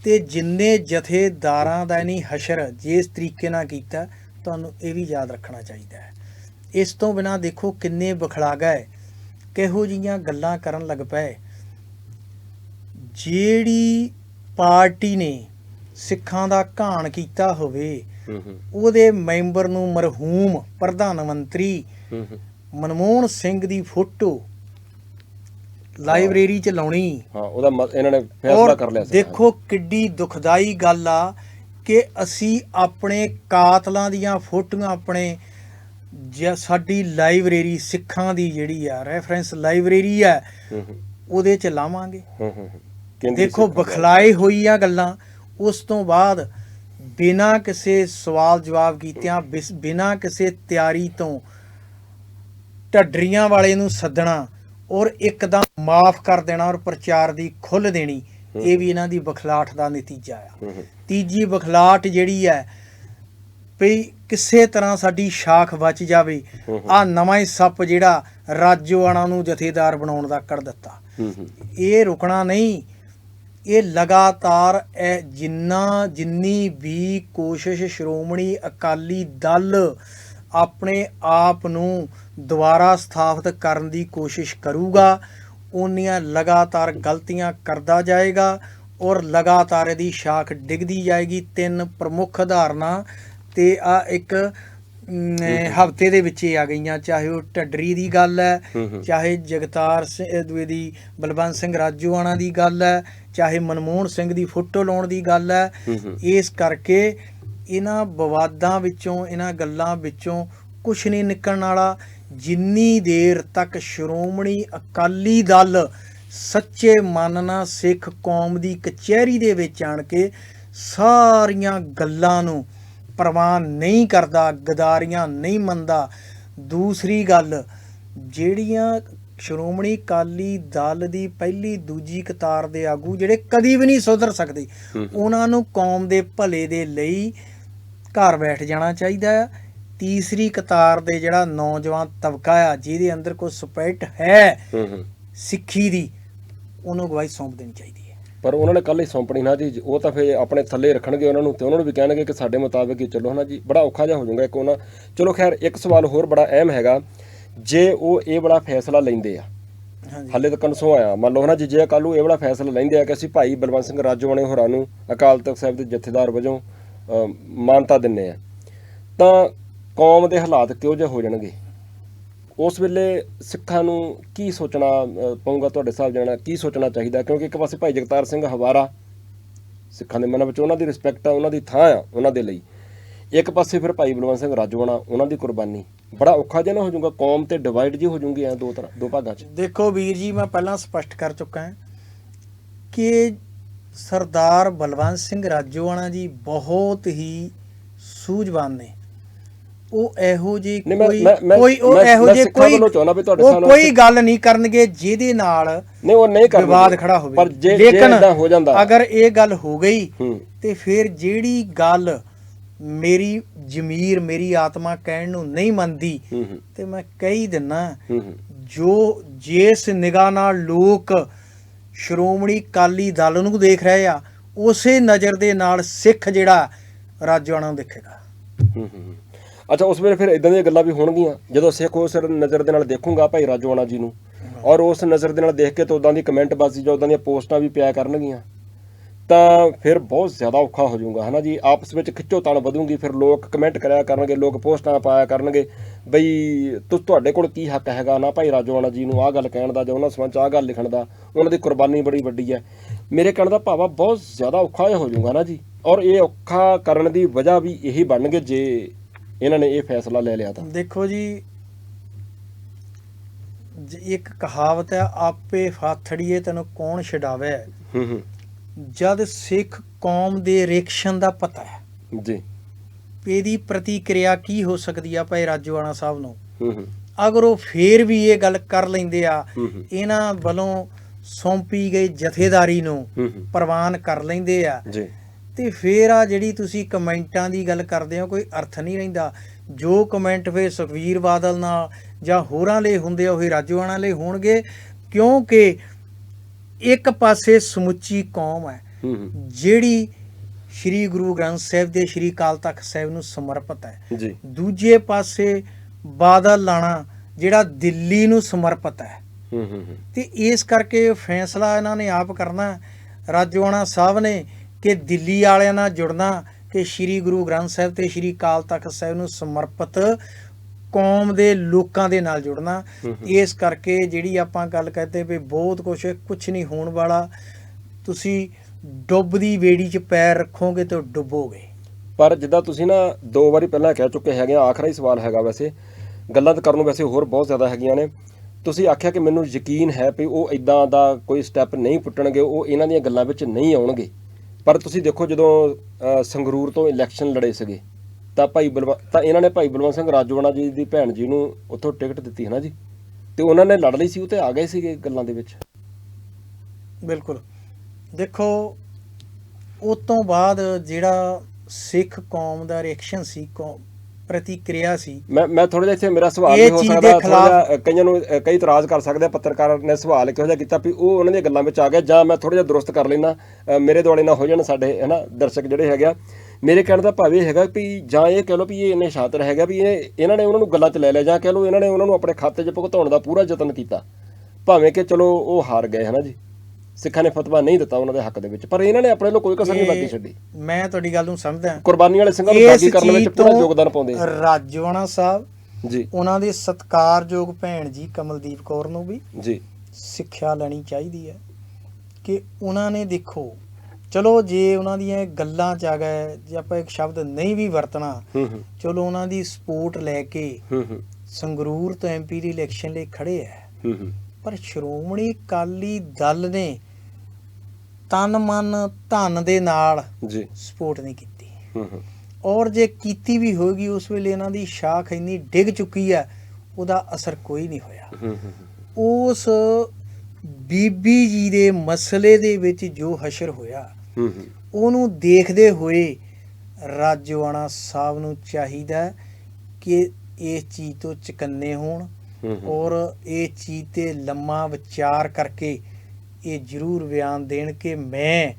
Speaker 2: ਤੇ ਜਿੰਨੇ ਜਥੇਦਾਰਾਂ ਦਾ ਨਹੀਂ ਹਸ਼ਰ ਜੇ ਇਸ ਤਰੀਕੇ ਨਾਲ ਕੀਤਾ ਤੁਹਾਨੂੰ ਇਹ ਵੀ ਯਾਦ ਰੱਖਣਾ ਚਾਹੀਦਾ ਹੈ। ਇਸ ਤੋਂ ਬਿਨਾ ਦੇਖੋ ਕਿੰਨੇ ਬਖਲਾ ਗਏ ਕਿਹੋ ਜੀਆਂ ਗੱਲਾਂ ਕਰਨ ਲੱਗ ਪਏ। ਜਿਹੜੀ ਪਾਰਟੀ ਨੇ ਸਿੱਖਾਂ ਦਾ ਘਾਣ ਕੀਤਾ ਹੋਵੇ ਉਹਦੇ ਮੈਂਬਰ ਨੂੰ ਮਰਹੂਮ ਪ੍ਰਧਾਨ ਮੰਤਰੀ ਮਨਮੋਹਨ ਸਿੰਘ ਦੀ ਫੋਟੋ ਲਾਇਬ੍ਰੇਰੀ 'ਚ ਲਾਉਣੀ।
Speaker 1: ਹਾਂ ਉਹਦਾ ਇਹਨਾਂ ਨੇ ਫੈਸਲਾ ਕਰ ਲਿਆ ਸੀ।
Speaker 2: ਦੇਖੋ ਕਿੱਡੀ ਦੁਖਦਾਈ ਗੱਲ ਆ ਕਿ ਅਸੀਂ ਆਪਣੇ ਕਾਤਲਾਂ ਦੀਆਂ ਫੋਟੋਆਂ ਆਪਣੇ ਸਾਡੀ ਲਾਇਬ੍ਰੇਰੀ ਸਿੱਖਾਂ ਦੀ ਜਿਹੜੀ ਆ ਰੈਫਰੈਂਸ ਲਾਇਬ੍ਰੇਰੀ ਆ ਉਹਦੇ ਚ ਲਾਵਾਂਗੇ। ਦੇਖੋ ਬਖਲਾਏ ਹੋਈਆਂ ਗੱਲਾਂ। ਉਸ ਤੋਂ ਬਾਅਦ ਬਿਨਾਂ ਕਿਸੇ ਸਵਾਲ ਜਵਾਬ ਕੀਤਿਆਂ ਬਿਨਾਂ ਕਿਸੇ ਤਿਆਰੀ ਤੋਂ ਢੱਡਰੀਆਂ ਵਾਲੇ ਨੂੰ ਸੱਦਣਾ ਔਰ ਇੱਕਦਮ ਮਾਫ ਕਰ ਦੇਣਾ ਔਰ ਪ੍ਰਚਾਰ ਦੀ ਖੁੱਲ ਦੇਣੀ ਇਹ ਵੀ ਇਹਨਾਂ ਦੀ ਬਖਲਾਟ ਦਾ ਨਤੀਜਾ ਆ। ਤੀਜੀ ਬਖਲਾਟ ਜਿਹੜੀ ਹੈ ਵੀ ਕਿਸੇ ਤਰ੍ਹਾਂ ਸਾਡੀ ਸ਼ਾਖ ਬਚ ਜਾਵੇ। ਆ ਨਵਾਂ ਹੀ ਸੱਪ ਜਿਹੜਾ ਰਾਜੋਆਣਾ ਨੂੰ ਜਥੇਦਾਰ ਬਣਾਉਣ ਦਾ ਕਰ ਦਿੱਤਾ। ਇਹ ਰੁਕਣਾ ਨਹੀਂ ਇਹ ਲਗਾਤਾਰ ਇਹ ਜਿੰਨਾ ਜਿੰਨੀ ਵੀ ਕੋਸ਼ਿਸ਼ ਸ਼੍ਰੋਮਣੀ ਅਕਾਲੀ ਦਲ ਆਪਣੇ ਆਪ ਨੂੰ ਦੁਬਾਰਾ ਸਥਾਪਿਤ ਕਰਨ ਦੀ ਕੋਸ਼ਿਸ਼ ਕਰੂਗਾ ਉਹਨੀਆਂ ਲਗਾਤਾਰ ਗਲਤੀਆਂ ਕਰਦਾ ਜਾਏਗਾ ਔਰ ਲਗਾਤਾਰ ਇਹਦੀ ਸ਼ਾਖ ਡਿੱਗਦੀ ਜਾਏਗੀ ਤਿੰਨ ਪ੍ਰਮੁੱਖ ਉਦਾਹਰਨਾਂ ਤੇ ਆ ਇੱਕ ਹਫ਼ਤੇ ਦੇ ਵਿੱਚ ਹੀ ਆ ਗਈਆਂ ਚਾਹੇ ਉਹ ਢੱਡਰੀ ਦੀ ਗੱਲ ਹੂੰ। ਚਾਹੇ ਜਗਤਾਰ ਸਿੰਘ ਦੂਏ ਦੀ ਬਲਵੰਤ ਸਿੰਘ ਰਾਜੋਆਣਾ ਦੀ ਗੱਲ ਹੈ ਚਾਹੇ ਮਨਮੋਹਨ ਸਿੰਘ ਦੀ ਫੋਟੋ ਲਾਉਣ ਦੀ ਗੱਲ ਹੈ। ਇਸ ਕਰਕੇ ਇਹਨਾਂ ਵਿਵਾਦਾਂ ਵਿੱਚੋਂ ਇਹਨਾਂ ਗੱਲਾਂ ਵਿੱਚੋਂ ਕੁਝ ਨਹੀਂ ਨਿਕਲਣ ਵਾਲਾ ਜਿੰਨੀ ਦੇਰ ਤੱਕ ਸ਼੍ਰੋਮਣੀ ਅਕਾਲੀ ਦਲ ਸੱਚੇ ਮਨ ਨਾਲ ਸਿੱਖ ਕੌਮ ਦੀ ਕਚਹਿਰੀ ਦੇ ਵਿੱਚ ਆਣ ਕੇ ਸਾਰੀਆਂ ਗੱਲਾਂ ਨੂੰ ਪ੍ਰਵਾਨ ਨਹੀਂ ਕਰਦਾ ਗਦਾਰੀਆਂ ਨਹੀਂ ਮੰਨਦਾ ਦੂਸਰੀ ਗੱਲ ਜਿਹੜੀਆਂ ਸ਼੍ਰੋਮਣੀ ਅਕਾਲੀ ਦਲ ਦੀ ਪਹਿਲੀ ਦੂਜੀ ਕਤਾਰ ਦੇ ਆਗੂ ਜਿਹੜੇ ਕਦੀ ਵੀ ਨਹੀਂ ਸੁਧਰ ਸਕਦੇ। ਉਹਨਾਂ ਨੂੰ ਕੌਮ ਦੇ ਭਲੇ ਦੇ ਲਈ ਘਰ ਬੈਠ ਜਾਣਾ ਚਾਹੀਦਾ ਹੈ ਤੀਸਰੀ ਕਤਾਰ ਦੇ ਜਿਹੜਾ ਨੌਜਵਾਨ ਤਬਕਾ ਆ ਜਿਹਦੇ ਅੰਦਰ ਕੋਈ ਸਪਿਰਿਟ ਹੈ ਸਿੱਖੀ ਦੀ ਉਹਨੂੰ ਗਵਾਹੀ ਸੌਂਪ ਦੇਣੀ ਚਾਹੀਦੀ ਹੈ।
Speaker 1: ਪਰ ਉਹਨਾਂ ਨੇ ਕੱਲ ਹੀ ਸੌਂਪਣੀ ਨਾ ਜੀ ਉਹ ਤਾਂ ਫੇ ਆਪਣੇ ਥੱਲੇ ਰੱਖਣਗੇ ਉਹਨਾਂ ਨੂੰ ਤੇ ਉਹਨਾਂ ਨੂੰ ਵੀ ਕਹਿਣਗੇ ਕਿ ਸਾਡੇ ਮੁਤਾਬਕ ਹੀ ਚੱਲੋ ਹਨਾ ਜੀ ਬੜਾ ਔਖਾ ਜਿਹਾ ਹੋ ਜਾਊਗਾ ਇੱਕ ਉਹਨਾਂ। ਚਲੋ ਖੈਰ ਇੱਕ ਸਵਾਲ ਹੋਰ ਬੜਾ ਅਹਿਮ ਹੈਗਾ ਜੇ ਉਹ ਇਹ ਬੜਾ ਫੈਸਲਾ ਲੈਂਦੇ ਆ ਹਾਲੇ ਤੱਕ ਕਨਸੋ ਆਇਆ। ਮੰਨ ਲਓ ਹਨਾ ਜੀ ਜੇ ਕੱਲ ਇਹ ਬੜਾ ਫੈਸਲਾ ਲੈਂਦੇ ਆ ਕਿ ਅਸੀਂ ਭਾਈ ਬਲਵੰਤ ਸਿੰਘ ਰਾਜੋਆਣੇ ਹੋਰਾਂ ਨੂੰ ਅਕਾਲ ਤਖਤ ਸਾਹਿਬ ਦੇ ਜਥੇਦਾਰ ਵਜੋਂ ਮਾਨਤਾ ਦਿੰਨੇ ਆ ਤਾਂ ਕੌਮ ਦੇ ਹਾਲਾਤ ਕਿਹੋ ਜਿਹੇ ਹੋ ਜਾਣਗੇ? ਉਸ ਵੇਲੇ ਸਿੱਖਾਂ ਨੂੰ ਕੀ ਸੋਚਣਾ ਪਊਗਾ ਤੁਹਾਡੇ ਹਿਸਾਬ ਜਾਣਾ ਕੀ ਸੋਚਣਾ ਚਾਹੀਦਾ? ਕਿਉਂਕਿ ਇੱਕ ਪਾਸੇ ਭਾਈ ਜਗਤਾਰ ਸਿੰਘ ਹਵਾਰਾ ਸਿੱਖਾਂ ਦੇ ਮਨਾਂ ਵਿੱਚ ਉਹਨਾਂ ਦੀ ਰਿਸਪੈਕਟ ਆ ਉਹਨਾਂ ਦੀ ਥਾਂ ਆ ਉਹਨਾਂ ਦੇ ਲਈ। ਇੱਕ ਪਾਸੇ ਫਿਰ ਭਾਈ ਬਲਵੰਤ ਸਿੰਘ ਰਾਜੋਆਣਾ ਉਹਨਾਂ ਦੀ ਕੁਰਬਾਨੀ। ਬੜਾ ਔਖਾ ਜਿਹਾ ਨਾ ਹੋ ਜਾਊਗਾ ਕੌਮ ਤੇ ਡਿਵਾਈਡ ਜੀ ਹੋ ਜਾਊਗੀ ਐ ਦੋ ਤਰ੍ਹਾਂ ਦੋ ਭਾਗਾਂ 'ਚ।
Speaker 2: ਦੇਖੋ ਵੀਰ ਜੀ ਮੈਂ ਪਹਿਲਾਂ ਸਪਸ਼ਟ ਕਰ ਚੁੱਕਾ ਹਾਂ ਕਿ ਸਰਦਾਰ ਬਲਵੰਤ ਸਿੰਘ ਰਾਜੋਆਣਾ ਜੀ ਬਹੁਤ ਹੀ ਸੂਝਵਾਨ ਨੇ। ਉਹ ਇਹੋ
Speaker 1: ਮੈਂ-
Speaker 2: ਕੋਈ ਕੋਈ ਉਹ ਇਹੋ
Speaker 1: ਸਿੱਖਾਂ
Speaker 2: ਕੋਈ ਉਹ ਕੋਈ ਗੱਲ ਨਹੀਂ ਕਰਨਗੇ ਜਿਹਦੇ ਨਾਲ
Speaker 1: ਨਹੀਂ ਉਹ ਨਹੀਂ ਕਰਨਗੇ।
Speaker 2: ਵਿਵਾਦ ਖੜਾ ਹੋਵੇ।
Speaker 1: ਪਰ ਜੇ ਜੇ ਇਦਾਂ ਹੋ ਜਾਂਦਾ।
Speaker 2: ਅਗਰ ਇਹ ਗੱਲ ਹੋ ਗਈ ਤੇ ਫਿਰ ਜਿਹੜੀ ਗੱਲ ਮੇਰੀ ਜ਼ਮੀਰ ਮੇਰੀ ਆਤਮਾ ਕਹਿਣ ਨੂੰ ਨਹੀਂ ਮੰਨਦੀ ਤੇ ਮੈਂ ਕਹੀ ਦਿੰਨਾ ਜੋ ਜਿਸ ਨਿਗਾਹ ਨਾਲ ਲੋਕ ਸ਼੍ਰੋਮਣੀ ਅਕਾਲੀ ਦਲ ਨੂੰ ਦੇਖ ਰਹੇ ਆ ਉਸੇ ਨਜ਼ਰ ਦੇ ਨਾਲ ਸਿੱਖ ਜਿਹੜਾ ਰਾਜਵਾਨਾ ਨੂੰ ਦੇਖੇਗਾ।
Speaker 1: ਅੱਛਾ ਉਸ ਵੇਲੇ ਫਿਰ ਇਦਾਂ ਦੀਆਂ ਗੱਲਾਂ ਵੀ ਹੋਣਗੀਆਂ ਜਦੋਂ ਸਿੱਖ ਉਸ ਨਜ਼ਰ ਦੇ ਨਾਲ ਦੇਖੂਗਾ ਭਾਈ ਰਾਜੋਆਣਾ ਜੀ ਨੂੰ ਔਰ ਉਸ ਨਜ਼ਰ ਦੇ ਨਾਲ ਦੇਖ ਕੇ ਤਾਂ ਉਦਾਂ ਦੀ ਕਮੈਂਟ ਬਾਜ਼ੀ ਜਾਂ ਉਦਾਂ ਦੀਆਂ ਪੋਸਟਾਂ ਵੀ ਪਿਆ ਕਰਨਗੀਆਂ। ਤਾਂ ਫਿਰ ਬਹੁਤ ਜ਼ਿਆਦਾ ਔਖਾ ਹੋ ਜਾਊਗਾ ਹਨਾ ਜੀ? ਆਪਸ ਵਿੱਚ ਖਿੱਚੋ ਤਣ ਵਧੂਗੀ ਫਿਰ ਲੋਕ ਕਮੈਂਟ ਕਰਿਆ ਕਰਨਗੇ ਲੋਕ ਪੋਸਟਾਂ ਪਾਇਆ ਕਰਨਗੇ। ਬਈ ਤੁ ਤੁਹਾਡੇ ਕੋਲ ਕੀ ਹੱਕ ਹੈਗਾ ਨਾ ਭਾਈ ਰਾਜੋਆਣਾ ਜੀ ਨੂੰ ਆਹ ਗੱਲ ਕਹਿਣ ਦਾ ਜਾਂ ਉਹਨਾਂ ਸੰਬੰਧ ਆਹ ਗੱਲ ਲਿਖਣ ਦਾ? ਉਹਨਾਂ ਦੀ ਕੁਰਬਾਨੀ ਬੜੀ ਵੱਡੀ ਹੈ। ਮੇਰੇ ਕਹਿਣ ਦਾ ਭਾਵਾ ਬਹੁਤ ਜ਼ਿਆਦਾ ਔਖਾ ਹੋ ਜਾਊਗਾ ਨਾ ਜੀ। ਔਰ ਇਹ ਔਖਾ ਕਰਨ ਦੀ ਵਜ੍ਹਾ ਵੀ ਇਹੀ ਬਣਨਗੇ ਜੇ ਇਹਨਾਂ ਨੇ ਇਹ ਫੈਸਲਾ ਲੈ ਲਿਆ ਤਾਂ।
Speaker 2: ਦੇਖੋ ਜੀ ਜ- ਇੱਕ ਕਹਾਵਤ ਹੈ ਆਪੇ ਫਾਥੜੀਏ ਤੈਨੂੰ ਕੌਣ ਛਡਾਵੇ?
Speaker 1: ਹੂੰ ਹੂੰ।
Speaker 2: ਜਦ ਸਿੱਖ ਕੌਮ ਦੇ ਰਿਐਕਸ਼ਨ ਦਾ ਪਤਾ ਹੈ।
Speaker 1: ਜੀ।
Speaker 2: ਇਹਦੀ ਪ੍ਰਤੀਕਿਰਿਆ ਕੀ ਹੋ ਸਕਦੀ ਆ ਭਾਈ ਰਾਜੋਆਣਾ ਸਾਹਿਬ ਨੂੰ?
Speaker 1: ਹੂੰ ਹੂੰ।
Speaker 2: ਅਗਰ ਉਹ ਫੇਰ ਵੀ ਇਹ ਗੱਲ ਕਰ ਲੈਂਦੇ ਆ ਇਹਨਾਂ ਵੱਲੋਂ ਸੌਂਪੀ ਗਈ ਜਥੇਦਾਰੀ ਨੂੰ ਪ੍ਰਵਾਨ ਕਰ ਲੈਂਦੇ ਆ।
Speaker 1: ਜੀ।
Speaker 2: ਤੇ ਫੇਰ ਆ ਜਿਹੜੀ ਤੁਸੀਂ ਕਮੈਂਟਾਂ ਦੀ ਗੱਲ ਕਰਦੇ ਹੋ ਕੋਈ ਅਰਥ ਨਹੀਂ ਰਹਿੰਦਾ। ਜੋ ਕਮੈਂਟ ਫੇਰ ਸੁਖਵੀਰ ਬਾਦਲ ਨਾਲ ਜਾਂ ਹੋਰਾਂ ਲਈ ਹੁੰਦੇ ਆ ਉਹੀ ਰਾਜੋਆਣਾ ਲਈ ਹੋਣਗੇ ਕਿਉਂਕਿ ਇੱਕ ਪਾਸੇ ਸਮੁੱਚੀ ਕੌਮ ਹੈ ਜਿਹੜੀ ਸ੍ਰੀ ਗੁਰੂ ਗ੍ਰੰਥ ਸਾਹਿਬ ਦੇ ਸ੍ਰੀ ਅਕਾਲ ਤਖਤ ਸਾਹਿਬ ਨੂੰ ਸਮਰਪਿਤ ਹੈ।
Speaker 1: ਜੀ।
Speaker 2: ਦੂਜੇ ਪਾਸੇ ਬਾਦਲ ਲਾਣਾ ਜਿਹੜਾ ਦਿੱਲੀ ਨੂੰ ਸਮਰਪਿਤ ਹੈ। ਤੇ ਇਸ ਕਰਕੇ ਫੈਸਲਾ ਇਹਨਾਂ ਨੇ ਆਪ ਕਰਨਾ। ਰਾਜੋਆਣਾ ਸਾਹਿਬ ਨੇ ਕਿ ਦਿੱਲੀ ਵਾਲਿਆਂ ਨਾਲ ਜੁੜਨਾ ਕਿ ਸ੍ਰੀ ਗੁਰੂ ਗ੍ਰੰਥ ਸਾਹਿਬ ਤੇ ਸ੍ਰੀ ਅਕਾਲ ਤਖਤ ਸਾਹਿਬ ਨੂੰ ਸਮਰਪਿਤ ਕੌਮ ਦੇ ਲੋਕਾਂ ਦੇ ਨਾਲ ਜੁੜਨਾ। ਇਸ ਕਰਕੇ ਜਿਹੜੀ ਆਪਾਂ ਗੱਲ ਕਰਦੇ ਵੀ ਬਹੁਤ ਕੁਝ ਕੁਝ ਨਹੀਂ ਹੋਣ ਵਾਲਾ ਤੁਸੀਂ ਡੁੱਬਦੀ ਵੇੜੀ 'ਚ ਪੈਰ ਰੱਖੋਗੇ ਤੇ ਡੁੱਬੋਗੇ।
Speaker 1: ਪਰ ਜਿੱਦਾਂ ਤੁਸੀਂ ਨਾ ਦੋ ਵਾਰੀ ਪਹਿਲਾਂ ਕਹਿ ਚੁੱਕੇ ਹੈਗੇ ਆ ਆਖਰੀ ਸਵਾਲ ਹੈਗਾ ਵੈਸੇ। ਗੱਲਾਂ ਤਾਂ ਕਰਨ ਨੂੰ ਵੈਸੇ ਹੋਰ ਬਹੁਤ ਜ਼ਿਆਦਾ ਹੈਗੀਆਂ ਨੇ। ਤੁਸੀਂ ਆਖਿਆ ਕਿ ਮੈਨੂੰ ਯਕੀਨ ਹੈ ਵੀ ਉਹ ਇਦਾਂ ਦਾ ਕੋਈ ਸਟੈਪ ਨਹੀਂ ਪੁੱਟਣਗੇ ਉਹ ਇਹਨਾਂ ਦੀਆਂ ਗੱਲਾਂ ਵਿੱਚ ਨਹੀਂ ਆਉਣਗੇ। ਪਰ ਤੁਸੀਂ ਦੇਖੋ ਜਦੋਂ ਸੰਗਰੂਰ ਤੋਂ ਇਲੈਕਸ਼ਨ ਲੜੇ ਸੀਗੇ ਤਾਂ ਭਾਈ ਬਲਵਾ ਤਾਂ ਇਹਨਾਂ ਨੇ ਭਾਈ ਬਲਵੰਤ ਸਿੰਘ ਰਾਜੋਆਣਾ ਜੀ ਦੀ ਭੈਣ ਜੀ ਨੂੰ ਉੱਥੋਂ ਟਿਕਟ ਦਿੱਤੀ ਹੈ ਨਾ ਜੀ। ਤੇ ਉਹਨਾਂ ਨੇ ਲੜ ਲਈ ਸੀ ਉਹ ਤੇ ਆ ਗਏ ਸੀਗੇ ਗੱਲਾਂ ਦੇ ਵਿੱਚ।
Speaker 2: ਬਿਲਕੁਲ। ਦੇਖੋ ਉਸ ਤੋਂ ਬਾਅਦ ਜਿਹੜਾ ਸਿੱਖ ਕੌਮ ਦਾ ਰਿਐਕਸ਼ਨ ਸੀ ਪ੍ਰਤੀਕਿਰਿਆ ਸੀ
Speaker 1: ਮੈਂ ਮੈਂ ਥੋੜਾ ਜਿਹਾ ਇੱਥੇ ਮੇਰਾ ਸਵਾਲ
Speaker 2: ਇਹ
Speaker 1: ਵੀ ਹੋ ਸਕਦਾ ਥੋੜਾ ਕਈਆਂ ਨੂੰ ਕਈ ਇਤਰਾਜ਼ ਕਰ ਸਕਦੇ ਆ ਪੱਤਰਕਾਰ ਨੇ ਸਵਾਲ ਕਿਹੋ ਜਿਹਾ ਕੀਤਾ ਵੀ ਉਹ ਉਹਨਾਂ ਦੀਆਂ ਗੱਲਾਂ ਵਿੱਚ ਆ ਗਿਆ ਜਾਂ ਮੈਂ ਥੋੜਾ ਜਿਹਾ ਦਰੁਸਤ ਕਰ ਲੈਣਾ ਮੇਰੇ ਦੁਆਲੇ ਨਾ ਹੋ ਜਾਣ ਸਾਡੇ ਹਨਾ ਦਰਸ਼ਕ ਜਿਹੜੇ ਹੈਗੇ ਆ। ਮੇਰੇ ਕਹਿਣ ਦਾ ਭਾਵ ਇਹ ਹੈਗਾ ਵੀ ਜਾਂ ਇਹ ਕਹਿ ਲਓ ਵੀ ਇਹ ਇੰਨੇ ਸ਼ਾਤਰ ਹੈਗਾ ਵੀ ਇਹ ਇਹਨਾਂ ਨੇ ਉਹਨਾਂ ਨੂੰ ਗੱਲਾਂ 'ਚ ਲੈ ਲਿਆ ਜਾਂ ਕਹਿ ਲਓ ਇਹਨਾਂ ਨੇ ਉਹਨਾਂ ਨੂੰ ਆਪਣੇ ਖਾਤੇ 'ਚ ਭੁਗਤਾਉਣ ਦਾ ਪੂਰਾ ਯਤਨ ਕੀਤਾ। ਭਾਵੇਂ ਕਿ ਚਲੋ ਉਹ ਹਾਰ ਗਏ ਹਨਾ ਜੀ? ਸਿੱਖਾਂ ਨੇ ਫਤਵਾ ਨਹੀਂ ਦਿੱਤਾ ਉਹਨਾਂ ਦੇ ਹੱਕ ਦੇ ਵਿੱਚ ਪਰ ਇਹਨਾਂ ਨੇ ਆਪਣੇ ਲੋ ਕੋਈ ਕਸਰ ਨਹੀਂ ਬਾਕੀ ਛੱਡੀ।
Speaker 2: ਮੈਂ ਤੁਹਾਡੀ ਗੱਲ ਨੂੰ ਸਮਝਦਾ
Speaker 1: ਕੁਰਬਾਨੀ ਵਾਲੇ ਸਿੰਘਾਂ ਨੂੰ ਬਾਗੀ ਕਰਨ ਵਿੱਚ ਪੂਰਾ ਯੋਗਦਾਨ ਪਾਉਂਦੇ ਆ।
Speaker 2: ਰਾਜਵਾਣਾ ਸਾਹਿਬ
Speaker 1: ਜੀ।
Speaker 2: ਉਹਨਾਂ ਦੇ ਸਤਕਾਰਯੋਗ ਭੈਣ ਜੀ ਕਮਲਦੀਪ ਕੌਰ ਨੂੰ ਵੀ
Speaker 1: ਜੀ।
Speaker 2: ਸਿੱਖਿਆ ਲੈਣੀ ਚਾਹੀਦੀ ਹੈ ਕਿ ਉਹਨਾਂ ਨੇ ਦੇਖੋ ਚਲੋ ਜੇ ਉਹਨਾਂ ਦੀਆਂ ਗੱਲਾਂ ਚ ਆ ਗਏ ਜੇ ਆਪਾਂ ਇੱਕ ਸ਼ਬਦ ਨਹੀਂ ਵੀ ਵਰਤਣਾ
Speaker 1: ਹੂੰ ਹੂੰ।
Speaker 2: ਚਲੋ ਉਹਨਾਂ ਦੀ ਸਪੋਰਟ ਲੈ ਕੇ
Speaker 1: ਹੂੰ ਹੂੰ।
Speaker 2: ਸੰਗਰੂਰ ਤੋਂ ਐਮਪੀ ਦੀ ਇਲੈਕਸ਼ਨ ਲਈ ਖੜੇ ਹੂੰ ਪਰ ਸ਼੍ਰੋਮਣੀ ਅਕਾਲੀ ਦਲ ਨੇ ਤਨ ਮਨ ਧਨ ਦੇ ਨਾਲ
Speaker 1: ਜੀ।
Speaker 2: ਸਪੋਰਟ ਨਹੀਂ ਕੀਤੀ।
Speaker 1: ਹੂੰ ਹੂੰ।
Speaker 2: ਔਰ ਜੇ ਕੀਤੀ ਵੀ ਹੋਗੀ ਉਸ ਵੇਲੇ ਇਹਨਾਂ ਦੀ ਸ਼ਾਖ ਇੰਨੀ ਡਿੱਗ ਚੁੱਕੀ ਹੈ ਉਹਦਾ ਅਸਰ ਕੋਈ ਨਹੀਂ ਹੋਇਆ।
Speaker 1: ਹੂੰ ਹੂੰ।
Speaker 2: ਉਸ ਬੀਬੀ ਜੀ ਦੇ ਮਸਲੇ ਦੇ ਵਿੱਚ ਜੋ ਹਸ਼ਰ ਹੋਇਆ ਉਹਨੂੰ ਦੇਖਦੇ ਹੋਏ ਰਾਜਵਾਣਾ ਸਾਹਿਬ ਨੂੰ ਚਾਹੀਦਾ ਕਿ ਇਸ ਚੀਜ਼ ਤੋਂ ਚਕੰਨੇ ਹੋਣ ਔਰ ਇਹ ਚੀਜ਼ ਤੇ ਲੰਮਾ ਵਿਚਾਰ ਕਰਕੇ ਇਹ ਜ਼ਰੂਰ ਬਿਆਨ ਦੇਣ ਕਿ ਮੈਂ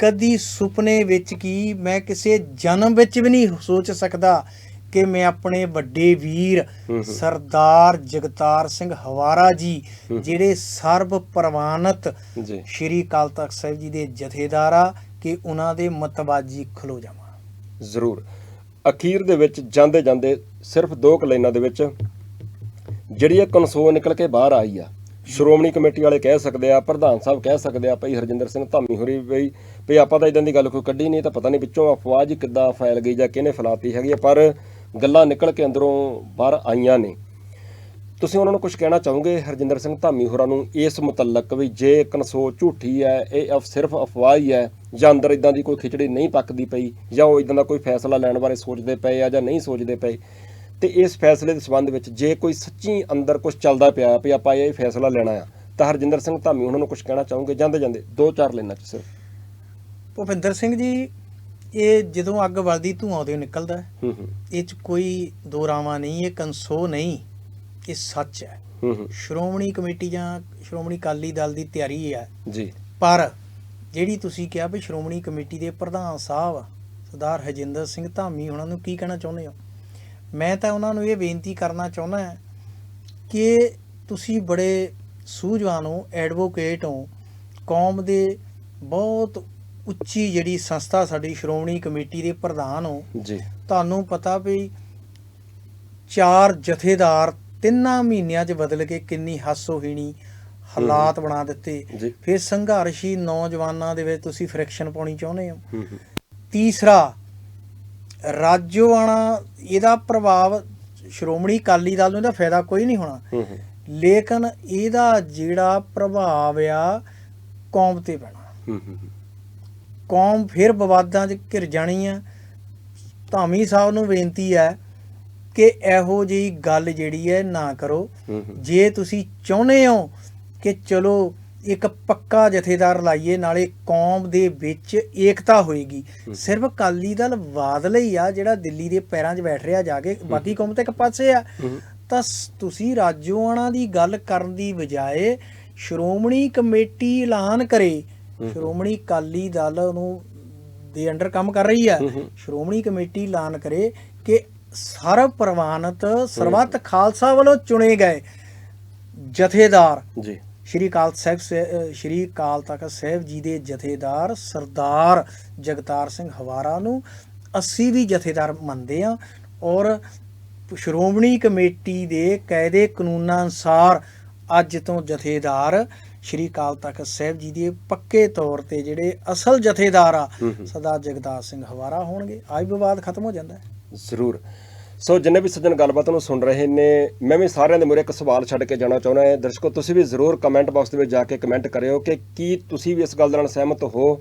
Speaker 2: ਕਦੀ ਸੁਪਨੇ ਵਿੱਚ ਕੀ ਮੈਂ ਕਿਸੇ ਜਨਮ ਵਿੱਚ ਵੀ ਨਹੀਂ ਸੋਚ ਸਕਦਾ ਕਿ ਮੈਂ ਆਪਣੇ ਵੱਡੇ ਵੀਰ। ਸਰਦਾਰ ਜਗਤਾਰ ਸਿੰਘ ਹਵਾਰਾ ਜੀ। ਜਿਹੜੇ ਸਰਬ ਪ੍ਰਵਾਨਤ
Speaker 1: ਜੀ
Speaker 2: ਸ਼੍ਰੀ ਅਕਾਲ ਤਖਤ ਸਾਹਿਬ ਜੀ ਦੇ ਜਥੇਦਾਰ ਕਿ ਉਹਨਾਂ ਦੇ ਮਤਵਾਜੀ ਖਲੋ ਜਾਵਾਂ
Speaker 1: ਜ਼ਰੂਰ ਅਖੀਰ ਦੇ ਵਿੱਚ ਜਾਂਦੇ ਜਾਂਦੇ ਸਿਰਫ ਦੋ ਕੁ ਲਾਈਨਾਂ ਦੇ ਵਿੱਚ ਜਿਹੜੀ ਇਹ ਕਨਸੋਲ ਨਿਕਲ ਕੇ ਬਾਹਰ ਆਈ ਆ ਸ਼੍ਰੋਮਣੀ ਕਮੇਟੀ ਵਾਲੇ ਕਹਿ ਸਕਦੇ ਆ ਪ੍ਰਧਾਨ ਸਾਹਿਬ ਕਹਿ ਸਕਦੇ ਆ ਭਾਈ ਹਰਜਿੰਦਰ ਸਿੰਘ ਧਾਮੀ ਹੋਰੀ ਬਈ ਵੀ ਆਪਾਂ ਤਾਂ ਇਦਾਂ ਦੀ ਗੱਲ ਕੋਈ ਕੱਢੀ ਨਹੀਂ ਤਾਂ ਪਤਾ ਨਹੀਂ ਵਿੱਚੋਂ ਅਫਵਾਹ ਜੀ ਕਿੱਦਾਂ ਫੈਲ ਗਈ ਜਾਂ ਕਿਹਨੇ ਫੈਲਾਤੀ ਹੈਗੀ ਪਰ ਗੱਲਾਂ ਨਿਕਲ ਕੇ ਅੰਦਰੋਂ ਬਾਹਰ ਆਈਆਂ ਨੇ। ਤੁਸੀਂ ਉਹਨਾਂ ਨੂੰ ਕੁਝ ਕਹਿਣਾ ਚਾਹੋਗੇ? ਹਰਜਿੰਦਰ ਸਿੰਘ ਧਾਮੀ ਹੋਰਾਂ ਨੂੰ ਇਸ ਮੁਤਲਕ ਵੀ ਜੇ ਕਨਸੋ ਝੂਠੀ ਹੈ, ਇਹ ਅਫ, ਸਿਰਫ ਅਫਵਾਹ ਹੀ ਹੈ ਜਾਂ ਅੰਦਰ ਇਦਾਂ ਦੀ ਕੋਈ ਖਿਚੜੀ ਨਹੀਂ ਪੱਕਦੀ ਪਈ ਜਾਂ ਉਹ ਇਦਾਂ ਦਾ ਕੋਈ ਫੈਸਲਾ ਲੈਣ ਬਾਰੇ ਸੋਚਦੇ ਪਏ ਆ ਜਾਂ ਨਹੀਂ ਸੋਚਦੇ ਪਏ। ਤੇ ਇਸ ਫੈਸਲੇ ਦੇ ਸੰਬੰਧ ਵਿੱਚ ਜੇ ਕੋਈ ਸੱਚੀ ਅੰਦਰ ਕੁਝ ਚੱਲਦਾ ਪਿਆ ਵੀ ਆਪਾਂ ਇਹ ਫੈਸਲਾ ਲੈਣਾ ਆ, ਤਾਂ ਹਰਜਿੰਦਰ ਸਿੰਘ ਧਾਮੀ ਉਹਨਾਂ ਨੂੰ ਕੁਝ ਕਹਿਣਾ ਚਾਹੋਗੇ? ਜਾਂਦੇ ਜਾਂਦੇ ਦੋ ਚਾਰ ਲਾਈਨਾਂ ਚ ਸਿਰਫ
Speaker 2: ਭੁਪਿੰਦਰ ਸਿੰਘ ਜੀ ਇਹ ਜਦੋਂ ਅੱਗ ਵਲਦੀ ਧੂਆਂ ਉਹਦੇ ਨਿਕਲਦਾ ਹੈ।
Speaker 1: ਹੂੰ ਹੂੰ।
Speaker 2: ਇਹ ਚ ਕੋਈ ਦੋਰਾਵਾ ਨਹੀਂ ਇਹ ਕੰਸੋ ਨਹੀਂ ਇਹ ਸੱਚ ਹੈ।
Speaker 1: ਹੂੰ ਹੂੰ।
Speaker 2: ਸ਼੍ਰੋਮਣੀ ਕਮੇਟੀ ਜਾਂ ਸ਼੍ਰੋਮਣੀ ਅਕਾਲੀ ਦਲ ਦੀ ਤਿਆਰੀ ਹੈ।
Speaker 1: ਜੀ।
Speaker 2: ਪਰ ਜਿਹੜੀ ਤੁਸੀਂ ਕਿਹਾ ਵੀ ਸ਼੍ਰੋਮਣੀ ਕਮੇਟੀ ਦੇ ਪ੍ਰਧਾਨ ਸਾਹਿਬ ਸਰਦਾਰ ਹਜਿੰਦਰ ਸਿੰਘ ਧਾਮੀ ਉਹਨਾਂ ਨੂੰ ਕੀ ਕਹਿਣਾ ਚਾਹੁੰਦੇ ਹੋ? ਮੈਂ ਤਾਂ ਉਹਨਾਂ ਨੂੰ ਇਹ ਬੇਨਤੀ ਕਰਨਾ ਚਾਹੁੰਦਾ ਹਾਂ ਕਿ ਤੁਸੀਂ ਬੜੇ ਸੂਝਵਾਨ ਹੋ ਐਡਵੋਕੇਟ ਹੋ। ਕੌਮ ਦੇ ਬਹੁਤ ਉੱਚੀ ਜਿਹੜੀ ਸੰਸਥਾ ਸਾਡੀ ਸ਼੍ਰੋਮਣੀ ਕਮੇਟੀ ਦੇ ਪ੍ਰਧਾਨ ਹੋ
Speaker 1: ਜੀ।
Speaker 2: ਤੁਹਾਨੂੰ ਪਤਾ ਵੀ ਚਾਰ ਜਥੇਦਾਰ ਤਿੰਨਾਂ ਮਹੀਨਿਆਂ 'ਚ ਬਦਲ ਕੇ ਕਿੰਨੀ ਹਾਸੋਹੀਣੀ ਹਾਲਾਤ ਬਣਾ ਦਿੱਤੇ। ਫਿਰ ਸੰਘਰਸ਼ੀ ਨੌਜਵਾਨਾਂ ਦੇ ਵਿੱਚ ਤੁਸੀਂ ਫ੍ਰਿਕਸ਼ਨ ਪਾਉਣੀ ਚਾਹੁੰਦੇ ਹੋ। ਤੀਸਰਾ ਰਾਜੋਆਣਾ ਇਹਦਾ ਪ੍ਰਭਾਵ ਸ਼੍ਰੋਮਣੀ ਅਕਾਲੀ ਦਲ ਨੂੰ ਇਹਦਾ ਫਾਇਦਾ ਕੋਈ ਨਹੀਂ ਹੋਣਾ। ਲੇਕਿਨ ਇਹਦਾ ਜਿਹੜਾ ਪ੍ਰਭਾਵ ਆ ਕੌਮ ਤੇ ਪੈਣਾ। ਕੌਮ ਫਿਰ ਵਿਵਾਦਾਂ 'ਚ ਘਿਰ ਜਾਣੀ ਆ। ਧਾਮੀ ਸਾਹਿਬ ਨੂੰ ਬੇਨਤੀ ਹੈ ਕਿ ਇਹੋ ਜਿਹੀ ਗੱਲ ਜਿਹੜੀ ਹੈ ਨਾ ਕਰੋ। ਜੇ ਤੁਸੀਂ ਚਾਹੁੰਦੇ ਹੋ ਕਿ ਚਲੋ ਇੱਕ ਪੱਕਾ ਜਥੇਦਾਰ ਲਾਈਏ ਨਾਲੇ ਕੌਮ ਦੇ ਵਿੱਚ ਏਕਤਾ ਹੋਏਗੀ। ਸਿਰਫ ਅਕਾਲੀ ਦਲ ਬਾਦਲ ਹੀ ਆ ਜਿਹੜਾ ਦਿੱਲੀ ਦੇ ਪੈਰਾਂ 'ਚ ਬੈਠ ਰਿਹਾ ਜਾ ਕੇ। ਬਾਕੀ ਕੌਮ ਤਾਂ ਇੱਕ ਪਾਸੇ ਆ। ਤਾਂ ਤੁਸੀਂ ਰਾਜੋਆਣਾ ਦੀ ਗੱਲ ਕਰਨ ਦੀ ਬਜਾਏ ਸ਼੍ਰੋਮਣੀ ਕਮੇਟੀ ਐਲਾਨ ਕਰੇ। ਸ਼੍ਰੋਮਣੀ ਅਕਾਲੀ ਦਲ ਨੂੰ ਦੇ ਅੰਡਰ ਕੰਮ ਕਰ ਰਹੀ ਹੈ। ਸ਼੍ਰੋਮਣੀ ਕਮੇਟੀ ਐਲਾਨ ਕਰੇ ਕਿ ਸਰਵ ਪ੍ਰਵਾਨਿਤ ਸਰਬੱਤ ਖਾਲਸਾ ਵੱਲੋਂ ਚੁਣੇ ਗਏ ਜਥੇਦਾਰ
Speaker 1: ਜੀ।
Speaker 2: ਸ਼੍ਰੀ ਅਕਾਲ ਸਾਹਿਬ ਸ਼੍ਰੀ ਅਕਾਲ ਤਖਤ ਸਾਹਿਬ ਜੀ ਦੇ ਜਥੇਦਾਰ ਸਰਦਾਰ ਜਗਤਾਰ ਸਿੰਘ ਹਵਾਰਾ ਨੂੰ ਅਸੀਂ ਵੀ ਜਥੇਦਾਰ ਮੰਨਦੇ ਹਾਂ ਔਰ ਸ਼੍ਰੋਮਣੀ ਕਮੇਟੀ ਦੇ ਕਾਇਦੇ ਕਾਨੂੰਨਾਂ ਅਨੁਸਾਰ ਅੱਜ ਤੋਂ ਜਥੇਦਾਰ ਸ਼੍ਰੀ ਅਕਾਲ ਤਖਤ ਸਾਹਿਬ ਜੀ ਦੇ ਪੱਕੇ ਤੌਰ ਤੇ ਜਿਹੜੇ ਅਸਲ ਜਥੇਦਾਰ ਆ ਸਰਦਾਰ ਜਗਤਾਰ ਸਿੰਘ ਹਵਾਰਾ ਹੋਣਗੇ। ਅੱਜ ਵਿਵਾਦ ਖਤਮ ਹੋ ਜਾਂਦਾ
Speaker 1: ਜ਼ਰੂਰ। ਸੋ ਜਿੰਨੇ ਵੀ ਸੱਜਣ ਗੱਲਬਾਤ ਨੂੰ ਸੁਣ ਰਹੇ ਨੇ ਮੈਂ ਵੀ ਸਾਰਿਆਂ ਦੇ ਮੂਹਰੇ ਇੱਕ ਸਵਾਲ ਛੱਡ ਕੇ ਜਾਣਾ ਚਾਹੁੰਦਾ ਹਾਂ। ਦਰਸ਼ਕੋ ਤੁਸੀਂ ਵੀ ਜ਼ਰੂਰ ਕਮੈਂਟ ਬਾਕਸ ਦੇ ਵਿੱਚ ਜਾ ਕੇ ਕਮੈਂਟ ਕਰਿਓ ਕਿ ਕੀ ਤੁਸੀਂ ਵੀ ਇਸ ਗੱਲ ਨਾਲ ਸਹਿਮਤ ਹੋ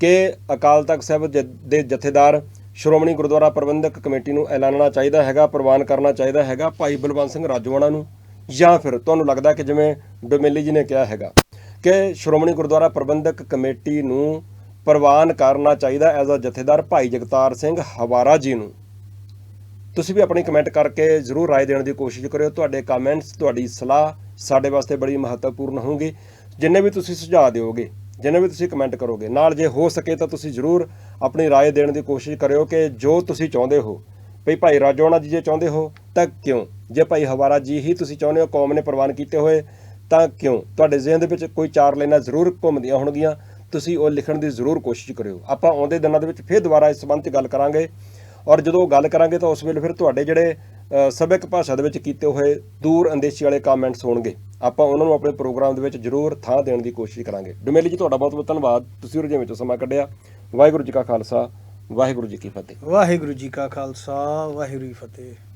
Speaker 1: ਕਿ ਅਕਾਲ ਤਖਤ ਸਾਹਿਬ ਦੇ ਜਥੇਦਾਰ ਸ਼੍ਰੋਮਣੀ ਗੁਰਦੁਆਰਾ ਪ੍ਰਬੰਧਕ ਕਮੇਟੀ ਨੂੰ ਐਲਾਨਣਾ ਚਾਹੀਦਾ ਹੈਗਾ ਪ੍ਰਵਾਨ ਕਰਨਾ ਚਾਹੀਦਾ ਹੈਗਾ ਭਾਈ ਬਲਵੰਤ ਸਿੰਘ ਰਾਜੋਆਣਾ ਨੂੰ? ਜਾਂ ਫਿਰ ਤੁਹਾਨੂੰ ਲੱਗਦਾ ਕਿ ਜਿਵੇਂ ਡੋਮੇਲੀ ਜੀ ਨੇ ਕਿਹਾ ਹੈਗਾ ਕਿ ਸ਼੍ਰੋਮਣੀ ਗੁਰਦੁਆਰਾ ਪ੍ਰਬੰਧਕ ਕਮੇਟੀ ਨੂੰ ਪ੍ਰਵਾਨ ਕਰਨਾ ਚਾਹੀਦਾ ਐਜ਼ ਅ ਜਥੇਦਾਰ ਭਾਈ ਜਗਤਾਰ ਸਿੰਘ ਹਵਾਰਾ ਜੀ ਨੂੰ ਤੁਸੀਂ ਵੀ ਆਪਣੀ ਕਮੈਂਟ ਕਰਕੇ ਜ਼ਰੂਰ رائے ਦੇਣ ਦੀ ਕੋਸ਼ਿਸ਼ ਕਰਿਓ ਤੁਹਾਡੇ ਕਮੈਂਟਸ ਤੁਹਾਡੀ ਸਲਾਹ ਸਾਡੇ ਵਾਸਤੇ ਬੜੀ ਮਹੱਤਵਪੂਰਨ ਹੋਣਗੇ ਜਿੰਨੇ ਵੀ ਤੁਸੀਂ ਸੁਝਾਅ ਦਿਓਗੇ ਜਿੰਨੇ ਵੀ ਤੁਸੀਂ ਕਮੈਂਟ ਕਰੋਗੇ ਨਾਲ ਜੇ ਹੋ ਸਕੇ ਤਾਂ ਤੁਸੀਂ ਜ਼ਰੂਰ ਆਪਣੀ رائے ਦੇਣ ਦੀ ਕੋਸ਼ਿਸ਼ ਕਰਿਓ ਕਿ ਜੋ ਤੁਸੀਂ ਚਾਹੁੰਦੇ ਹੋ ਭਈ ਭਾਈ ਰਾਜੋਣਾ ਜੀ ਜੇ ਚਾਹੁੰਦੇ ਹੋ ਤਾਂ ਕਿਉਂ ਜੇ ਭਾਈ ਹਵਾਰਾ ਜੀ ਹੀ ਤੁਸੀਂ ਚਾਹੁੰਦੇ ਹੋ ਕੌਮ ਨੇ ਪ੍ਰਵਾਨ ਕੀਤੇ ਹੋਏ ਤਾਂ ਕਿਉਂ? ਤੁਹਾਡੇ ਜ਼ਿਹਨ ਦੇ ਵਿੱਚ ਕੋਈ ਚਾਰ ਲਾਈਨਾਂ ਜ਼ਰੂਰ ਘੁੰਮਦੀਆਂ ਹੋਣਗੀਆਂ। ਤੁਸੀਂ ਉਹ ਲਿਖਣ ਦੀ ਜ਼ਰੂਰ ਕੋਸ਼ਿਸ਼ ਕਰਿਓ। ਆਪਾਂ ਆਉਂਦੇ ਦਿਨਾਂ ਦੇ ਵਿੱਚ ਫਿਰ ਦੁਬਾਰਾ ਇਸ ਸੰਬੰਧ 'ਚ ਗੱਲ ਕਰਾਂਗੇ। ਔਰ ਜਦੋਂ ਗੱਲ ਕਰਾਂਗੇ ਤਾਂ ਉਸ ਵੇਲੇ ਫਿਰ ਤੁਹਾਡੇ ਜਿਹੜੇ ਅ, ਸੱਭਿਅਕ ਭਾਸ਼ਾ ਦੇ ਵਿੱਚ ਕੀਤੇ ਹੋਏ ਦੂਰ ਅੰਦੇਸ਼ੀ ਵਾਲੇ ਕਮੈਂਟਸ ਹੋਣਗੇ। ਆਪਾਂ ਉਹਨਾਂ ਨੂੰ ਆਪਣੇ ਪ੍ਰੋਗਰਾਮ ਦੇ ਵਿੱਚ ਜ਼ਰੂਰ ਥਾਂ ਦੇਣ ਦੀ ਕੋਸ਼ਿਸ਼ ਕਰਾਂਗੇ। ਡੁਮੇਲੀ ਜੀ ਤੁਹਾਡਾ ਬਹੁਤ ਬਹੁਤ ਧੰਨਵਾਦ। ਤੁਸੀਂ ਰੁਝੇ ਵਿੱਚੋਂ ਸਮਾਂ ਕੱਢਿਆ। ਵਾਹਿਗੁਰੂ ਜੀ ਕਾ ਖਾਲਸਾ ਵਾਹਿਗੁਰੂ ਜੀ ਕੀ ਫਤਿਹ।
Speaker 2: ਵਾਹਿਗੁਰੂ ਜੀ ਕਾ ਖਾਲਸਾ ਵਾਹਿਗੁਰੂ ਜੀ ਫਤਿਹ।